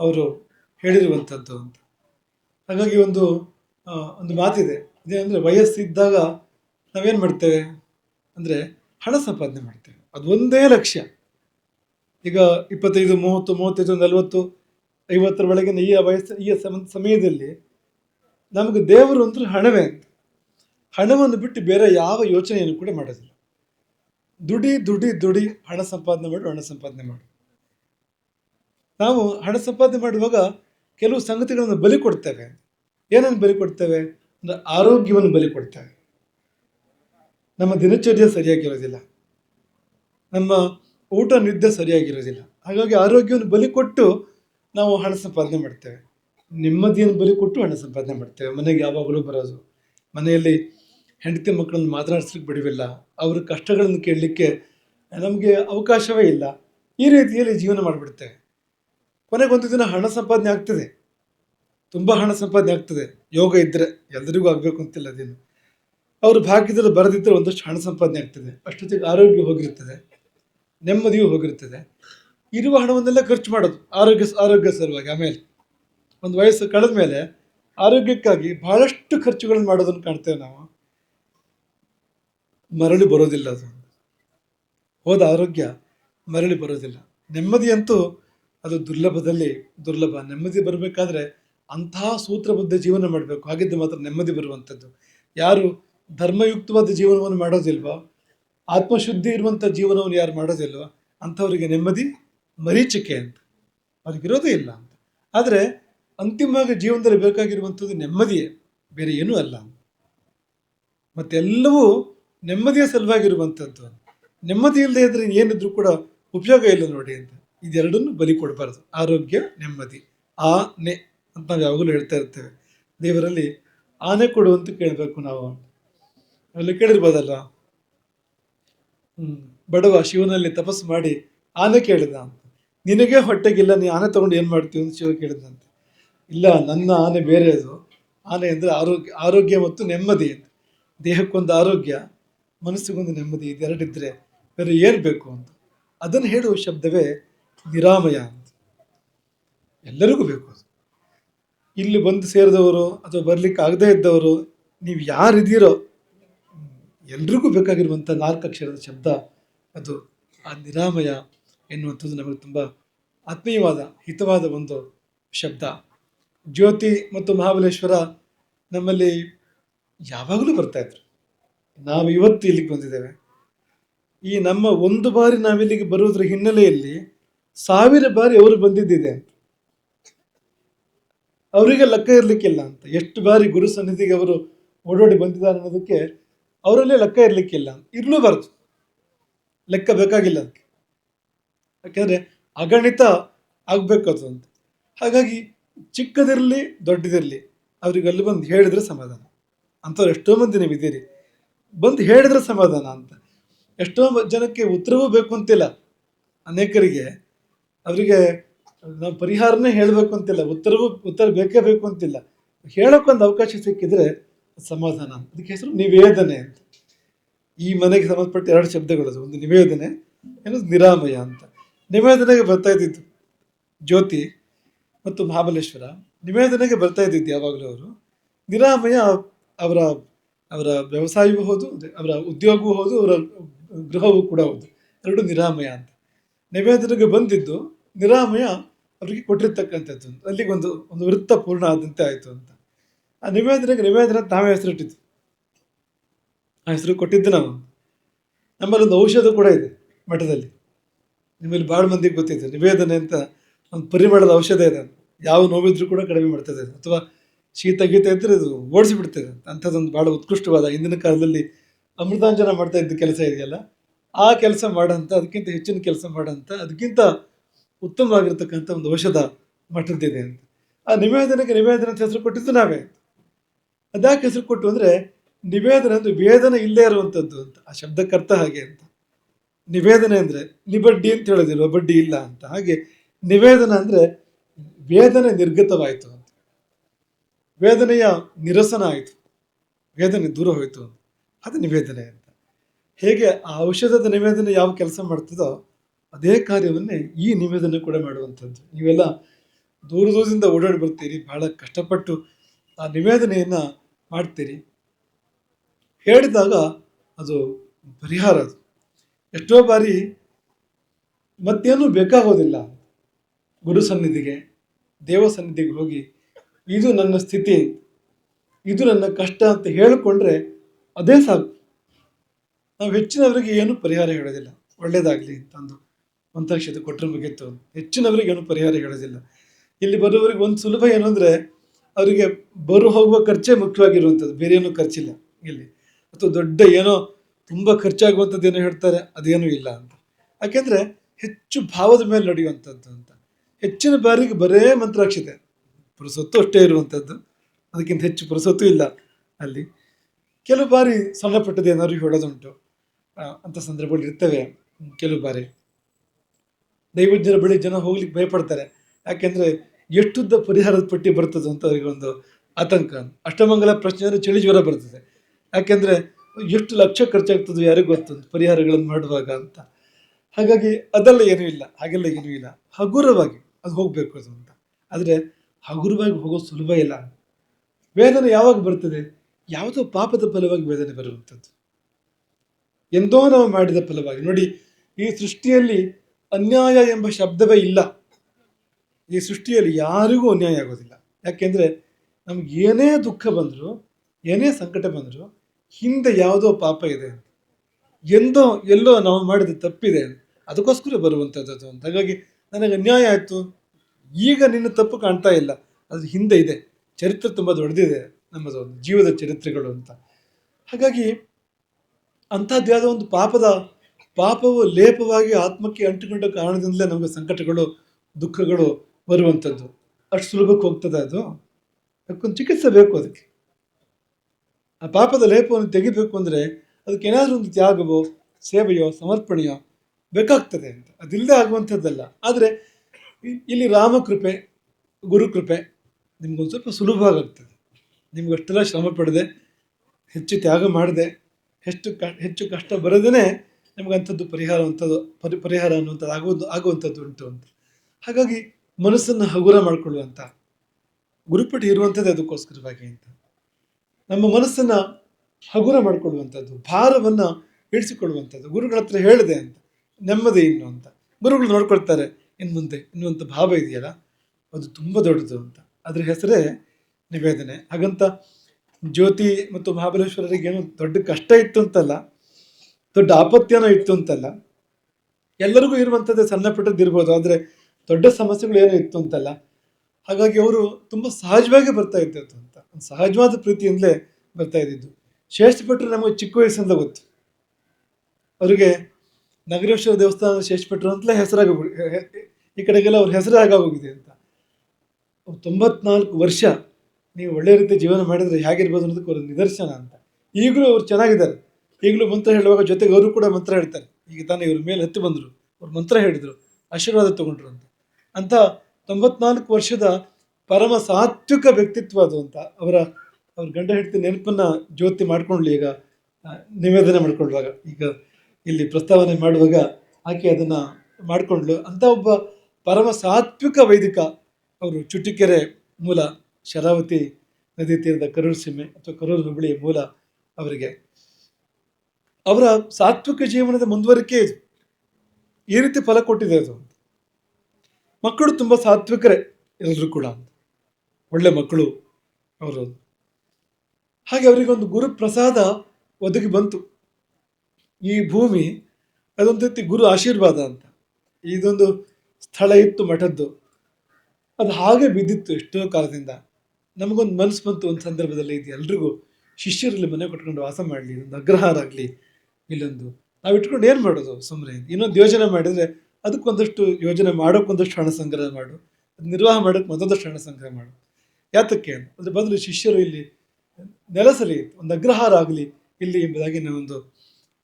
ಅವರು ಹೇಳಿರುವಂಥದ್ದು ಅಂತ. ಹಾಗಾಗಿ ಒಂದು ಒಂದು ಮಾತಿದೆ. ಇದೇನೆಂದರೆ ವಯಸ್ಸಿದ್ದಾಗ ನಾವೇನು ಮಾಡ್ತೇವೆ? ಅಂದರೆ ಹಣ ಸಂಪಾದನೆ ಮಾಡ್ತೇವೆ. ಅದು ಒಂದೇ ಲಕ್ಷ್ಯ. ಈಗ ಇಪ್ಪತ್ತೈದು, ಮೂವತ್ತು, ಮೂವತ್ತೈದು, ನಲವತ್ತು ಐವತ್ತರ ಒಳಗಿನ ಈ ವಯಸ್ಸು, ಈ ಸಮ, ಸಮಯದಲ್ಲಿ ನಮಗೆ ದೇವರು ಅಂದ್ರೆ ಹಣವೇ ಅಂತ. ಹಣವನ್ನು ಬಿಟ್ಟು ಬೇರೆ ಯಾವ ಯೋಚನೆಯನ್ನು ಕೂಡ ಮಾಡೋದಿಲ್ಲ. ದುಡಿ ದುಡಿ ದುಡಿ ಹಣ ಸಂಪಾದನೆ ಮಾಡು, ಹಣ ಸಂಪಾದನೆ ಮಾಡು. ನಾವು ಹಣ ಸಂಪಾದನೆ ಮಾಡುವಾಗ ಕೆಲವು ಸಂಗತಿಗಳನ್ನು ಬಲಿ ಕೊಡ್ತೇವೆ. ಏನನ್ನು ಬಲಿ ಕೊಡ್ತೇವೆ? ಅಂದರೆ ಆರೋಗ್ಯವನ್ನು ಬಲಿ ಕೊಡ್ತೇವೆ. ನಮ್ಮ ದಿನಚರ್ಯ ಸರಿಯಾಗಿರೋದಿಲ್ಲ. ನಮ್ಮ ಊಟ ನಿದ್ದೆ ಸರಿಯಾಗಿರೋದಿಲ್ಲ. ಹಾಗಾಗಿ ಆರೋಗ್ಯವನ್ನು ಬಲಿ ಕೊಟ್ಟು ನಾವು ಹಣ ಸಂಪಾದನೆ ಮಾಡ್ತೇವೆ. ನೆಮ್ಮದಿಯನ್ನು ಬಲಿ ಕೊಟ್ಟು ಹಣ ಸಂಪಾದನೆ ಮಾಡ್ತೇವೆ. ಮನೆಗೆ ಯಾವಾಗಲೂ ಬರೋದು. ಮನೆಯಲ್ಲಿ ಹೆಂಡತಿ ಮಕ್ಕಳನ್ನು ಮಾತನಾಡಿಸ್ಲಿಕ್ಕೆ ಬಿಡುವಿಲ್ಲ. ಅವರ ಕಷ್ಟಗಳನ್ನು ಕೇಳಲಿಕ್ಕೆ ನಮಗೆ ಅವಕಾಶವೇ ಇಲ್ಲ. ಈ ರೀತಿಯಲ್ಲಿ ಜೀವನ ಮಾಡಿಬಿಡ್ತೇವೆ. ಕೊನೆಗೊಂದು ದಿನ ಹಣ ಸಂಪಾದನೆ ಆಗ್ತದೆ. ತುಂಬ ಹಣ ಸಂಪಾದನೆ ಆಗ್ತದೆ. ಯೋಗ ಇದ್ದರೆ ಎಲ್ಲರಿಗೂ ಆಗಬೇಕು ಅಂತಿಲ್ಲ ಅದೇನು. ಅವರು ಭಾಗ್ಯದಲ್ಲಿ ಬರೆದಿದ್ದರೆ ಒಂದಷ್ಟು ಹಣ ಸಂಪಾದನೆ ಆಗ್ತದೆ. ಅಷ್ಟೊತ್ತಿಗೆ ಆರೋಗ್ಯ ಹೋಗಿರ್ತದೆ. ನೆಮ್ಮದಿಯೂ ಹೋಗಿರ್ತದೆ. ಇರುವ ಹಣವನ್ನೆಲ್ಲ ಖರ್ಚು ಮಾಡೋದು. ಆರೋಗ್ಯ ಆರೋಗ್ಯ ಸಲುವಾಗಿ ಆಮೇಲೆ. ಒಂದು ವಯಸ್ಸು ಕಳೆದ ಮೇಲೆ ಆರೋಗ್ಯಕ್ಕಾಗಿ ಬಹಳಷ್ಟು ಖರ್ಚುಗಳನ್ನು ಮಾಡೋದನ್ನು ಕಾಣ್ತೇವೆ ನಾವು. ಮರಳಿ ಬರೋದಿಲ್ಲ ಅದು. ಹೋದ ಆರೋಗ್ಯ ಮರಳಿ ಬರೋದಿಲ್ಲ. ನೆಮ್ಮದಿ ಅಂತೂ ಅದು ದುರ್ಲಭದಲ್ಲಿ ದುರ್ಲಭ. ನೆಮ್ಮದಿ ಬರಬೇಕಾದ್ರೆ ಅಂತಹ ಸೂತ್ರಬದ್ಧ ಜೀವನ ಮಾಡಬೇಕು. ಹಾಗಿದ್ದು ಮಾತ್ರ ನೆಮ್ಮದಿ ಬರುವಂಥದ್ದು. ಯಾರು ಧರ್ಮಯುಕ್ತವಾದ ಜೀವನವನ್ನು ಮಾಡೋದಿಲ್ವೋ, ಆತ್ಮಶುದ್ಧಿ ಇರುವಂಥ ಜೀವನವನ್ನು ಯಾರು ಮಾಡೋದಿಲ್ವೋ, ಅಂಥವರಿಗೆ ನೆಮ್ಮದಿ ಮರೀಚಿಕೆ ಅಂತ. ಅವ್ರಿಗಿರೋದೇ ಇಲ್ಲ ಅಂತ. ಆದರೆ ಅಂತಿಮವಾಗಿ ಜೀವನದಲ್ಲಿ ಬೇಕಾಗಿರುವಂಥದ್ದು ನೆಮ್ಮದಿಯೇ, ಬೇರೆ ಏನೂ ಅಲ್ಲ ಮತ್ತೆಲ್ಲವೂ ನೆಮ್ಮದಿಯ ಸಲುವಾಗಿರುವಂಥದ್ದು ನೆಮ್ಮದಿ ಇಲ್ಲದೆ ಇದ್ರೆ ಏನಿದ್ರು ಕೂಡ ಉಪಯೋಗ ಇಲ್ಲ ನೋಡಿ ಅಂತ. ಇದೆರಡನ್ನು ಬಲಿ ಕೊಡಬಾರ್ದು. ಆರೋಗ್ಯ, ನೆಮ್ಮದಿ. ಆನೆ ಅಂತ ನಾವು ಯಾವಾಗಲೂ ಹೇಳ್ತಾ ಇರ್ತೇವೆ. ದೇವರಲ್ಲಿ ಆನೆ ಕೊಡು ಅಂತ ಕೇಳಬೇಕು ನಾವು. ಅಲ್ಲಿ ಕೇಳಿರ್ಬೋದಲ್ಲ? ಬಡವ ಶಿವನಲ್ಲಿ ತಪಸ್ಸು ಮಾಡಿ ಆನೆ ಕೇಳಿದ ಅಂತ. ನಿನಗೆ ಹೊಟ್ಟೆಗಿಲ್ಲ, ನೀ ಆನೆ ತಗೊಂಡು ಏನು ಮಾಡ್ತೀವಿ ಅಂತ ಶಿವ ಕೇಳಿದಂತೆ ಇಲ್ಲ, ನನ್ನ ಆನೆ ಬೇರೆ ಅದು. ಆನೆ ಅಂದರೆ ಆರೋಗ್ಯ ಆರೋಗ್ಯ ಮತ್ತು ನೆಮ್ಮದಿ ಅಂತ. ದೇಹಕ್ಕೊಂದು ಆರೋಗ್ಯ, ಮನಸ್ಸಿಗೊಂದು ನೆಮ್ಮದಿ, ಇದೆರಡಿದ್ರೆ ಬೇರೆ ಏನು ಬೇಕು ಅಂತ. ಅದನ್ನು ಹೇಳುವ ಶಬ್ದವೇ ನಿರಾಮಯ ಅಂತ ಎಲ್ಲರಿಗೂ ಬೇಕು ಅದು. ಇಲ್ಲಿ ಬಂದು ಸೇರಿದವರು ಅಥವಾ ಬರ್ಲಿಕ್ಕೆ ಆಗದೇ ಇದ್ದವರು, ನೀವು ಯಾರಿದ್ದೀರೋ, ಎಲ್ರಿಗೂ ಬೇಕಾಗಿರುವಂಥ ನಾಲ್ಕು ಅಕ್ಷರದ ಶಬ್ದ, ಅದು ಆ ನಿರಾಮಯ ಎನ್ನುವಂಥದ್ದು ನಮಗೆ ತುಂಬ ಆತ್ಮೀಯವಾದ, ಹಿತವಾದ ಒಂದು ಶಬ್ದ. ಜ್ಯೋತಿ ಮತ್ತು ಮಹಾಬಲೇಶ್ವರ ನಮ್ಮಲ್ಲಿ ಯಾವಾಗಲೂ ಬರ್ತಾ ಇದ್ರು. ನಾವು ಇವತ್ತು ಇಲ್ಲಿಗೆ ಬಂದಿದ್ದೇವೆ. ಈ ನಮ್ಮ ಒಂದು ಬಾರಿ ನಾವಿಲ್ಲಿಗೆ ಬರುವುದರ ಹಿನ್ನೆಲೆಯಲ್ಲಿ ಸಾವಿರ ಬಾರಿ ಅವರು ಬಂದಿದ್ದಿದೆ. ಅಂತ ಅವರಿಗೆ ಲೆಕ್ಕ ಇರಲಿಕ್ಕಿಲ್ಲ ಅಂತ. ಎಷ್ಟು ಬಾರಿ ಗುರು ಸನ್ನಿಧಿಗೆ ಅವರು ಓಡೋಡಿ ಬಂದಿದ್ದಾರೆ ಅನ್ನೋದಕ್ಕೆ ಅವರಲ್ಲಿ ಲೆಕ್ಕ ಇರಲಿಕ್ಕಿಲ್ಲ. ಇರಲೂಬಾರ್ದು ಲೆಕ್ಕ ಬೇಕಾಗಿಲ್ಲ ಅದಕ್ಕೆ. ಯಾಕೆಂದರೆ ಅಗಣಿತ ಆಗಬೇಕು ಅಂತ. ಹಾಗಾಗಿ ಚಿಕ್ಕದಿರಲಿ ದೊಡ್ಡದಿರಲಿ ಅವ್ರಿಗೆ ಅಲ್ಲಿ ಬಂದು ಹೇಳಿದ್ರೆ ಸಮಾಧಾನ. ಅಂಥವ್ರು ಎಷ್ಟೋ ಮಂದಿ ನೀವು ಇದ್ದೀರಿ. ಬಂದು ಹೇಳಿದ್ರೆ ಸಮಾಧಾನ ಅಂತ. ಎಷ್ಟೋ ಜನಕ್ಕೆ ಉತ್ತರವೂ ಬೇಕು ಅಂತಿಲ್ಲ. ಅನೇಕರಿಗೆ ಅವರಿಗೆ ನಾವು ಪರಿಹಾರನೇ ಹೇಳಬೇಕು ಅಂತಿಲ್ಲ. ಉತ್ತರವೂ, ಉತ್ತರ ಬೇಕೇ ಬೇಕು ಅಂತಿಲ್ಲ. ಹೇಳೋಕ್ಕೊಂದು ಅವಕಾಶ ಸಿಕ್ಕಿದ್ರೆ ಸಮಾಧಾನ. ಅದಕ್ಕೆ ಹೆಸರು ನಿವೇದನೆ ಅಂತ. ಈ ಮನೆಗೆ ಸಂಬಂಧಪಟ್ಟ ಎರಡು ಶಬ್ದಗಳದು ಒಂದು ನಿವೇದನೆ, ಇನ್ನೊಂದು ನಿರಾಮಯ ಅಂತ. ನಿವೇದನೆಗೆ ಬರ್ತಾ ಇದ್ದಿದ್ದು ಜ್ಯೋತಿ ಮತ್ತು ಮಹಾಬಲೇಶ್ವರ. ನಿವೇದನೆಗೆ ಬರ್ತಾ ಇದ್ದಿದ್ದು ಯಾವಾಗಲೂ ಅವರು. ನಿರಾಮಯ ಅವರ ಅವರ ವ್ಯವಸಾಯವೂ ಹೌದು, ಅದೇ ಅವರ ಉದ್ಯೋಗವೂ ಹೌದು, ಅವರ ಗೃಹವೂ ಕೂಡ ಹೌದು. ಎರಡು ನಿರಾಮಯ ಅಂತ. ನಿವೇದನೆಗೆ ಬಂದಿದ್ದು ನಿರಾಮಯ ಅವರಿಗೆ ಕೊಟ್ಟಿರ್ತಕ್ಕಂಥದ್ದು. ಅಲ್ಲಿಗೆ ಒಂದು ಒಂದು ವೃತ್ತ ಪೂರ್ಣ ಆದಂತೆ ಆಯಿತು ಅಂತ. ಆ ನಿವೇದನೆಗೆ ನಿವೇದನೆ ತಾವೇ ನಾವೇ ಹೆಸರಿಟ್ಟಿದ್ದು ಆ ಹೆಸರು ಕೊಟ್ಟಿದ್ದು ನಾವು. ನಮ್ಮಲ್ಲಿ ಒಂದು ಔಷಧ ಕೂಡ ಇದೆ ಮಠದಲ್ಲಿ. ನಿಮ್ಮಲ್ಲಿ ಭಾಳ ಮಂದಿಗೆ ಗೊತ್ತಿದೆ. ನಿವೇದನೆ ಅಂತ ಒಂದು ಪರಿಮಳದ ಔಷಧ ಇದೆ. ಯಾವ ನೋವಿದ್ರೂ ಕೂಡ ಕಡಿಮೆ ಮಾಡ್ತದೆ. ಅಥವಾ ಶೀತ ಗೀತ ಇದ್ದರೆ ಅದು ಓಡಿಸಿಬಿಡ್ತದೆ. ಅಂಥದ್ದೊಂದು ಭಾಳ ಉತ್ಕೃಷ್ಟವಾದ ಹಿಂದಿನ ಕಾಲದಲ್ಲಿ ಅಮೃತಾಂಜನ ಮಾಡ್ತಾ ಇದ್ದ ಕೆಲಸ ಇದೆಯಲ್ಲ? ಆ ಕೆಲಸ ಮಾಡೋಂಥ ಅದಕ್ಕಿಂತ ಹೆಚ್ಚಿನ ಕೆಲಸ ಮಾಡೋಂಥ ಅದಕ್ಕಿಂತ ಉತ್ತಮವಾಗಿರ್ತಕ್ಕಂಥ ಒಂದು ಔಷಧ ಮಠದಿದೆ ಅಂತ. ಆ ನಿವೇದನೆಗೆ ನಿವೇದನೆ ಅಂತ ಹೆಸರು ಕೊಟ್ಟಿದ್ದು ನಾವೇ ಅದ್ಯಾಕೆ ಹೆಸರು ಕೊಟ್ಟು ಅಂದರೆ ನಿವೇದನೆ ಅಂದರೆ ವೇದನ ಇಲ್ಲೇ ಇರುವಂಥದ್ದು ಅಂತ. ಆ ಶಬ್ದಕ್ಕರ್ಥ ಹಾಗೆ ಅಂತ. ನಿವೇದನೆ ಅಂದರೆ ನಿಬಡ್ಡಿ ಅಂತ ಹೇಳೋದಿಲ್ವ ಬಡ್ಡಿ ಇಲ್ಲ ಅಂತ. ಹಾಗೆ ನಿವೇದನ ಅಂದರೆ ವೇದನೆ ನಿರ್ಗತವಾಯಿತು ಅಂತ. ವೇದನೆಯ ನಿರಸನ ಆಯಿತು. ವೇದನೆ ದೂರ ಹೋಯಿತು ಅದು ನಿವೇದನೆ ಅಂತ. ಹೇಗೆ ಆ ಔಷಧದ ನಿವೇದನೆ ಯಾವ ಕೆಲಸ ಮಾಡ್ತದೋ ಅದೇ ಕಾರ್ಯವನ್ನೇ ಈ ನಿವೇದನೆ ಕೂಡ ಮಾಡುವಂಥದ್ದು. ನೀವೆಲ್ಲ ದೂರ ದೂರದಿಂದ ಓಡಾಡಿ ಬರ್ತೀರಿ, ಬಹಳ ಕಷ್ಟಪಟ್ಟು ಆ ನಿವೇದನೆಯನ್ನು ಮಾಡ್ತೀರಿ. ಹೇಳಿದಾಗ ಅದು ಪರಿಹಾರ ಅದು. ಎಷ್ಟೋ ಬಾರಿ ಮತ್ತೇನೂ ಬೇಕಾಗೋದಿಲ್ಲ. ಗುರು ಸನ್ನಿಧಿಗೆ, ದೇವ ಸನ್ನಿಧಿಗೆ ಹೋಗಿ, ಇದು ನನ್ನ ಸ್ಥಿತಿ, ಇದು ನನ್ನ ಕಷ್ಟ ಅಂತ ಹೇಳಿಕೊಂಡ್ರೆ ಅದೇ ಸಾಕು. ನಾವು ಹೆಚ್ಚಿನವರಿಗೆ ಏನು ಪರಿಹಾರ ಹೇಳೋದಿಲ್ಲ. ಒಳ್ಳೆಯದಾಗಲಿ ಅಂತಂದು. ಮಂತ್ರಾಕ್ಷತೆ ಕೊಟ್ಟರೆ ಮುಗಿತ್ತು ಹೆಚ್ಚಿನವರಿಗೆ ಏನು ಪರಿಹಾರ ಹೇಳೋದಿಲ್ಲ ಇಲ್ಲಿ ಬರುವವರಿಗೆ ಒಂದು ಸುಲಭ ಏನು ಅಂದರೆ, ಅವರಿಗೆ ಬರು ಹೋಗುವ ಖರ್ಚೇ ಮುಖ್ಯವಾಗಿರುವಂಥದ್ದು. ಬೇರೆ ಏನೂ ಖರ್ಚಿಲ್ಲ ಇಲ್ಲಿ. ಅಥವಾ ದೊಡ್ಡ ಏನೋ ತುಂಬ ಖರ್ಚಾಗುವಂಥದ್ದು ಏನೋ ಹೇಳ್ತಾರೆ, ಅದೇನೂ ಇಲ್ಲ ಅಂತ. ಯಾಕೆಂದರೆ, ಹೆಚ್ಚು ಭಾವದ ಮೇಲೆ ನಡೆಯುವಂಥದ್ದು ಅಂತ. ಹೆಚ್ಚಿನ ಬಾರಿಗೆ ಬರೇ ಮಂತ್ರಾಕ್ಷತೆ. ಪುರಸತ್ತು ಅಷ್ಟೇ ಇರುವಂಥದ್ದು. ಅದಕ್ಕಿಂತ ಹೆಚ್ಚು ಪುರುಸೊತ್ತು ಇಲ್ಲ ಅಲ್ಲಿ. ಕೆಲವು ಬಾರಿ ಸಣ್ಣ ಪುಟ್ಟದ್ದು ಏನಾದ್ರು ಹೇಳೋದುಂಟು. ಅಂಥ ಸಂದರ್ಭಗಳು ಇರ್ತವೆ. ಕೆಲವು ಬಾರಿ. ದೈವಜ್ಞರ ಬಳಿ ಜನ ಹೋಗ್ಲಿಕ್ಕೆ ಭಯಪಡ್ತಾರೆ. ಯಾಕೆಂದ್ರೆ ಎಷ್ಟುದ್ದ ಪರಿಹಾರದ ಪಟ್ಟಿ ಬರ್ತದೆ ಅಂತ ಅವರಿಗೆ ಒಂದು ಆತಂಕ. ಅಷ್ಟಮಂಗಲ ಪ್ರಶ್ನೆ ಅಂದರೆ ಚಳಿ ಜ್ವರ ಬರ್ತದೆ. ಯಾಕೆಂದ್ರೆ ಎಷ್ಟು ಲಕ್ಷ ಖರ್ಚಾಗ್ತದೆ ಯಾರಿಗೂ ಗೊತ್ತು ಪರಿಹಾರಗಳನ್ನು ಮಾಡುವಾಗ ಅಂತ. ಹಾಗಾಗಿ ಅದೆಲ್ಲ ಏನೂ ಇಲ್ಲ, ಹಾಗೆಲ್ಲ ಏನೂ ಇಲ್ಲ. ಹಗುರವಾಗಿ ಅದು ಹೋಗಬೇಕು ಅದು ಅಂತ. ಆದರೆ ಹಗುರವಾಗಿ ಹೋಗೋ ಸುಲಭ ಇಲ್ಲ. ವೇದನೆ ಯಾವಾಗ ಬರ್ತದೆ? ಯಾವುದೋ ಪಾಪದ ಫಲವಾಗಿ ವೇದನೆ ಬರುವಂಥದ್ದು. ಎಂದೋ ನಾವು ಮಾಡಿದ ಫಲವಾಗಿ. ನೋಡಿ, ಈ ಸೃಷ್ಟಿಯಲ್ಲಿ ಅನ್ಯಾಯ ಎಂಬ ಶಬ್ದವೇ ಇಲ್ಲ. ಈ ಸೃಷ್ಟಿಯಲ್ಲಿ ಯಾರಿಗೂ ಅನ್ಯಾಯ ಆಗೋದಿಲ್ಲ. ಯಾಕೆಂದರೆ ನಮ್ಗೆ ಏನೇ ದುಃಖ ಬಂದರೂ, ಏನೇ ಸಂಕಟ ಬಂದರೂ, ಹಿಂದೆ ಯಾವುದೋ ಪಾಪ ಇದೆ ಎಂದೋ, ಎಲ್ಲೋ ನಾವು ಮಾಡಿದ ತಪ್ಪಿದೆ ಅದಕ್ಕೋಸ್ಕರ ಬರುವಂಥದ್ದು ಅದು ಅಂತ. ಹಾಗಾಗಿ ನನಗೆ ಅನ್ಯಾಯ ಆಯಿತು. ಈಗ ನಿನ್ನ ತಪ್ಪು ಕಾಣ್ತಾ ಇಲ್ಲ. ಅದು ಹಿಂದೆ ಇದೆ. ಚರಿತ್ರೆ ತುಂಬ ದೊಡ್ಡದಿದೆ ನಮ್ಮದು ಜೀವದ ಚರಿತ್ರೆಗಳು ಅಂತ. ಹಾಗಾಗಿ ಅಂಥದ್ದು ಯಾವುದೋ ಒಂದು ಪಾಪದ ಪಾಪವು ಲೇಪವಾಗಿ ಆತ್ಮಕ್ಕೆ ಅಂಟಿಕೊಂಡ ಕಾರಣದಿಂದಲೇ ನಮಗೆ ಸಂಕಟಗಳು, ದುಃಖಗಳು ಬರುವಂಥದ್ದು. ಅಷ್ಟು ಸುಲಭಕ್ಕೆ ಹೋಗ್ತದೆ ಅದು. ಅದಕ್ಕೊಂದು ಚಿಕಿತ್ಸೆ ಬೇಕು ಅದಕ್ಕೆ. ಆ ಪಾಪದ ಲೇಪವನ್ನು ತೆಗಿಬೇಕು ಅಂದರೆ ಅದಕ್ಕೆ ಏನಾದರೂ ಒಂದು ತ್ಯಾಗವೋ, ಸೇವೆಯೋ, ಸಮರ್ಪಣೆಯೋ ಬೇಕಾಗ್ತದೆ ಅಂತ. ಅದಿಲ್ಲದೆ ಆಗುವಂಥದ್ದಲ್ಲ. ಆದರೆ ಇಲ್ಲಿ ರಾಮಕೃಪೆ, ಗುರುಕೃಪೆ ನಿಮ್ಗೊಂದು ಸ್ವಲ್ಪ ಸುಲಭವಾಗ್ತದೆ ನಿಮ್ಗೆ ಅಷ್ಟೆಲ್ಲ ಶ್ರಮ ಪಡದೆ, ಹೆಚ್ಚು ತ್ಯಾಗ ಮಾಡದೆ ಹೆಚ್ಚು ಕ, ಹೆಚ್ಚು ಕಷ್ಟ ಬರದೇ ನಿಮಗಂಥದ್ದು ಪರಿಹಾರ ಅಂಥದ್ದು, ಪರಿ, ಪರಿಹಾರ ಅನ್ನುವಂಥದ್ದು ಆಗುವುದು ಆಗುವಂಥದ್ದು ಉಂಟು ಅಂತ. ಹಾಗಾಗಿ ಮನಸ್ಸನ್ನು ಹಗುರ ಮಾಡಿಕೊಳ್ಳುವಂಥ ಗುರುಪಟಿ ಇರುವಂಥದ್ದು ಅದಕ್ಕೋಸ್ಕರವಾಗಿ ಅಂತ. ನಮ್ಮ ಮನಸ್ಸನ್ನು ಹಗುರ ಮಾಡಿಕೊಳ್ಳುವಂಥದ್ದು, ಭಾರವನ್ನು ಇಳಿಸಿಕೊಳ್ಳುವಂಥದ್ದು ಗುರುಗಳ ಹತ್ರ ಹೇಳಿದೆ ಅಂತ, ನೆಮ್ಮದಿ ಇನ್ನು ಅಂತ. ಗುರುಗಳು ನೋಡ್ಕೊಳ್ತಾರೆ, ಇನ್ನು ಮುಂದೆ, ಇನ್ನುವಂಥ ಭಾವ ಇದೆಯಲ್ಲ, ಅದು ತುಂಬ ದೊಡ್ಡದು ಅಂತ. ಅದ್ರ ಹೆಸರೇ ನಿವೇದನೆ. ಹಾಗಂತ ಜ್ಯೋತಿ ಮತ್ತು ಮಹಾಬಲೇಶ್ವರರಿಗೆ ಏನು ದೊಡ್ಡ ಕಷ್ಟ ಇತ್ತು ಅಂತಲ್ಲ ದೊಡ್ಡ ಆಪತ್ಯನೋ ಇತ್ತು ಅಂತಲ್ಲ. ಎಲ್ಲರಿಗೂ ಇರುವಂಥದ್ದೇ ಸಣ್ಣ ಪುಟ್ಟದ್ದು ಇರ್ಬೋದು, ಆದರೆ ದೊಡ್ಡ ಸಮಸ್ಯೆಗಳು ಏನೋ ಇತ್ತು ಅಂತಲ್ಲ. ಹಾಗಾಗಿ ಅವರು ತುಂಬ ಸಹಜವಾಗಿ ಬರ್ತಾ ಇದ್ದದ್ದು ಅಂತ, ಒಂದು ಸಹಜವಾದ ಪ್ರೀತಿಯಿಂದಲೇ ಬರ್ತಾ ಇದ್ದಿದ್ದು. ಶ್ರೇಷ್ಠ ಭಟ್ರು ನಮಗೆ ಚಿಕ್ಕ ವಯಸ್ಸಿಂದ ಗೊತ್ತು. ಅವರಿಗೆ ನಗರೇಶ್ವರ ದೇವಸ್ಥಾನ ಶ್ರೇಷ್ಠ ಭಟ್ರು ಅಂತಲೇ ಹೆಸರಾಗಿ ಈ ಕಡೆಗೆಲ್ಲ ಅವ್ರ ಹೆಸರೇ ಆಗೋಗಿದೆ ಅಂತ. ತೊಂಬತ್ನಾಲ್ಕು ವರ್ಷ ನೀವು ಒಳ್ಳೆ ರೀತಿ ಜೀವನ ಮಾಡಿದರೆ ಹೇಗಿರ್ಬೋದು ಅನ್ನೋದಕ್ಕೆ ಅವ್ರ ನಿದರ್ಶನ ಅಂತ. ಈಗಲೂ ಅವ್ರು ಚೆನ್ನಾಗಿದ್ದಾರೆ. ಈಗಲೂ ಮಂತ್ರ ಹೇಳುವಾಗ ಜೊತೆಗೆ ಅವರು ಕೂಡ ಮಂತ್ರ ಹೇಳ್ತಾರೆ. ಈಗ ತಾನೇ ಇವ್ರ ಮೇಲೆ ಹತ್ತಿ ಬಂದರು. ಅವ್ರು ಮಂತ್ರ ಹೇಳಿದರು. ಆಶೀರ್ವಾದ ತಗೊಂಡ್ರು ಅಂತ. ಅಂತ ತೊಂಬತ್ನಾಲ್ಕು ವರ್ಷದ ಪರಮ ಸಾತ್ವಿಕ ವ್ಯಕ್ತಿತ್ವ ಅದು ಅಂತ. ಅವರ, ಅವ್ರ ಗಂಡ ಹೆಂಡತಿ ನೆನಪನ್ನ ಜ್ಯೋತಿ ಮಾಡ್ಕೊಂಡ್ಲಿ ಈಗ ನಿವೇದನೆ ಮಾಡ್ಕೊಳ್ಳುವಾಗ ಈಗ ಇಲ್ಲಿ ಪ್ರಸ್ತಾವನೆ ಮಾಡುವಾಗ ಆಕೆ ಅದನ್ನ ಮಾಡ್ಕೊಂಡ್ಲು ಅಂತ ಒಬ್ಬ ಪರಮ ಸಾತ್ವಿಕ ವೈದಿಕ, ಅವರು ಚುಟ್ಟಿಕೆರೆ ಮೂಲ, ಶರಾವತಿ ನದಿ ತೀರದ ಕರೂರು ಸೀಮೆ ಅಥವಾ ಕರೂರು ಹುಬ್ಬಳ್ಳಿ ಮೂಲ ಅವರಿಗೆ. ಅವರ ಸಾತ್ವಿಕ ಜೀವನದ ಮುಂದುವರಿಕೆ ಇದು ಈ ರೀತಿ ಫಲ ಕೊಟ್ಟಿದೆ ಅದು. ಮಕ್ಕಳು ತುಂಬ ಸಾತ್ವಿಕರೇ ಎಲ್ಲರೂ ಕೂಡ. ಒಳ್ಳೆ ಮಕ್ಕಳು ಅವರು. ಹಾಗೆ ಅವರಿಗೊಂದು ಗುರು ಪ್ರಸಾದ ಒದಗಿ ಬಂತು. ಈ ಭೂಮಿ ಅದೊಂದು ರೀತಿ ಗುರು ಆಶೀರ್ವಾದ ಅಂತ. ಇದೊಂದು ಸ್ಥಳ ಇತ್ತು ಮಠದ್ದು. ಅದು ಹಾಗೆ ಬಿದ್ದಿತ್ತು ಎಷ್ಟೋ ಕಾಲದಿಂದ. ನಮಗೊಂದು ಮನಸ್ಸು ಬಂತು ಒಂದು ಸಂದರ್ಭದಲ್ಲಿ ಇದು ಎಲ್ರಿಗೂ ಶಿಷ್ಯರಲ್ಲಿ ಮನೆ ಕಟ್ಕೊಂಡು ವಾಸ ಮಾಡಲಿ ಒಂದು ಅಗ್ರಹಾರ ಆಗಲಿ. ಇಲ್ಲೊಂದು. ನಾವು ಇಟ್ಕೊಂಡು ಏನು ಮಾಡೋದು? ಸುಮ್ಮನೆ ಇನ್ನೊಂದು ಯೋಜನೆ ಮಾಡಿದರೆ ಅದಕ್ಕೊಂದಷ್ಟು ಯೋಜನೆ ಮಾಡೋಕ್ಕೊಂದಷ್ಟು ಹಣ ಸಂಗ್ರಹ ಮಾಡು. ಅದ್ ನಿರ್ವಾಹ ಮಾಡೋಕ್ಕೆ ಮತ್ತೊಂದಷ್ಟು ಹಣ ಸಂಗ್ರಹ ಮಾಡು. ಯಾತಕ್ಕೆ? ಅದ್ರ ಬದಲು ಶಿಷ್ಯರು ಇಲ್ಲಿ ನೆಲೆಸಲಿ ಒಂದು ಅಗ್ರಹಾರ ಆಗಲಿ ಇಲ್ಲಿ ಎಂಬುದಾಗಿ ನಾವೊಂದು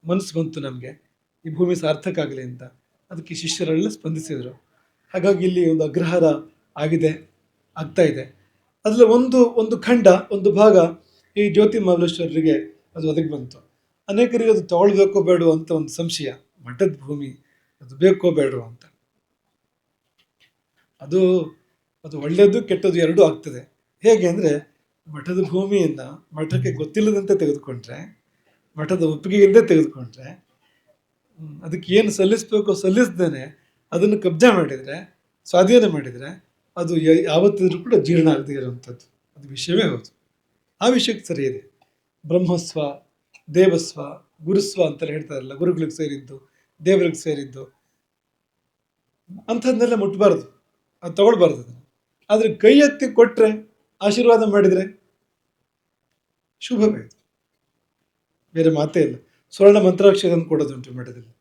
ಮನಸ್ಸು ಬಂತು ನಮಗೆ. ಈ ಭೂಮಿ ಸಾರ್ಥಕ ಆಗಲಿ ಅಂತ. ಅದಕ್ಕೆ ಶಿಷ್ಯರೆಲ್ಲ ಸ್ಪಂದಿಸಿದರು. ಹಾಗಾಗಿ ಇಲ್ಲಿ ಒಂದು ಅಗ್ರಹಾರ ಆಗಿದೆ, ಆಗ್ತಾ ಇದೆ. ಅದರಲ್ಲಿ ಒಂದು ಒಂದು ಖಂಡ, ಒಂದು ಭಾಗ ಈ ಜ್ಯೋತಿ ಮಹಾಬಲೇಶ್ವರರಿಗೆ ಅದು ಒದಗಿ ಬಂತು. ಅನೇಕರಿಗೆ ಅದು ತಗೊಳ್ಬೇಕೋ ಬೇಡ ಅಂತ ಒಂದು ಸಂಶಯ. ಮಠದ ಭೂಮಿ, ಅದು ಬೇಕೋ ಬೇಡೋ ಅಂತ. ಅದು ಅದು ಒಳ್ಳೆಯದು ಕೆಟ್ಟದ್ದು ಎರಡೂ ಆಗ್ತದೆ. ಹೇಗೆ ಅಂದರೆ, ಮಠದ ಭೂಮಿಯಿಂದ ಮಠಕ್ಕೆ ಗೊತ್ತಿಲ್ಲದಂತೆ ತೆಗೆದುಕೊಂಡ್ರೆ, ಮಠದ ಒಪ್ಪಿಗೆಯಿಂದ ತೆಗೆದುಕೊಂಡ್ರೆ ಅದಕ್ಕೆ ಏನು ಸಲ್ಲಿಸಬೇಕೋ ಸಲ್ಲಿಸ್ದೇನೆ ಅದನ್ನು ಕಬ್ಜಾ ಮಾಡಿದರೆ, ಸ್ವಾಧೀನ ಮಾಡಿದರೆ, ಅದು ಯಾವತ್ತಿದ್ರೂ ಕೂಡ ಜೀರ್ಣ ಆಗದೇ ಇರುವಂಥದ್ದು. ಅದು ವಿಷಯವೇ ಹೌದು. ಆ ವಿಷಯಕ್ಕೆ ಸರಿ ಇದೆ ಬ್ರಹ್ಮಸ್ವ ದೇವಸ್ವ, ಗುರುಸ್ವ ಅಂತ ಹೇಳ್ತಾರಲ್ಲ, ಗುರುಗಳಿಗೆ ಸೇರಿದ್ದು, ದೇವರಿಗೆ ಸೇರಿದ್ದು. ಅಂಥದ್ದನ್ನೆಲ್ಲ ಮುಟ್ಟಬಾರ್ದು ಅದು ತಗೊಳ್ಬಾರ್ದು ಅದನ್ನು. ಆದರೆ ಕೈ ಎತ್ತಿ ಕೊಟ್ಟರೆ ಆಶೀರ್ವಾದ ಮಾಡಿದರೆ ಶುಭವೇ. ಬೇರೆ ಮಾತೇ ಇಲ್ಲ. ಸ್ವರ್ಣ ಮಂತ್ರಾಕ್ಷತೆಯನ್ನು ಕೊಡೋದುಂಟು ಮಠದಲ್ಲಿ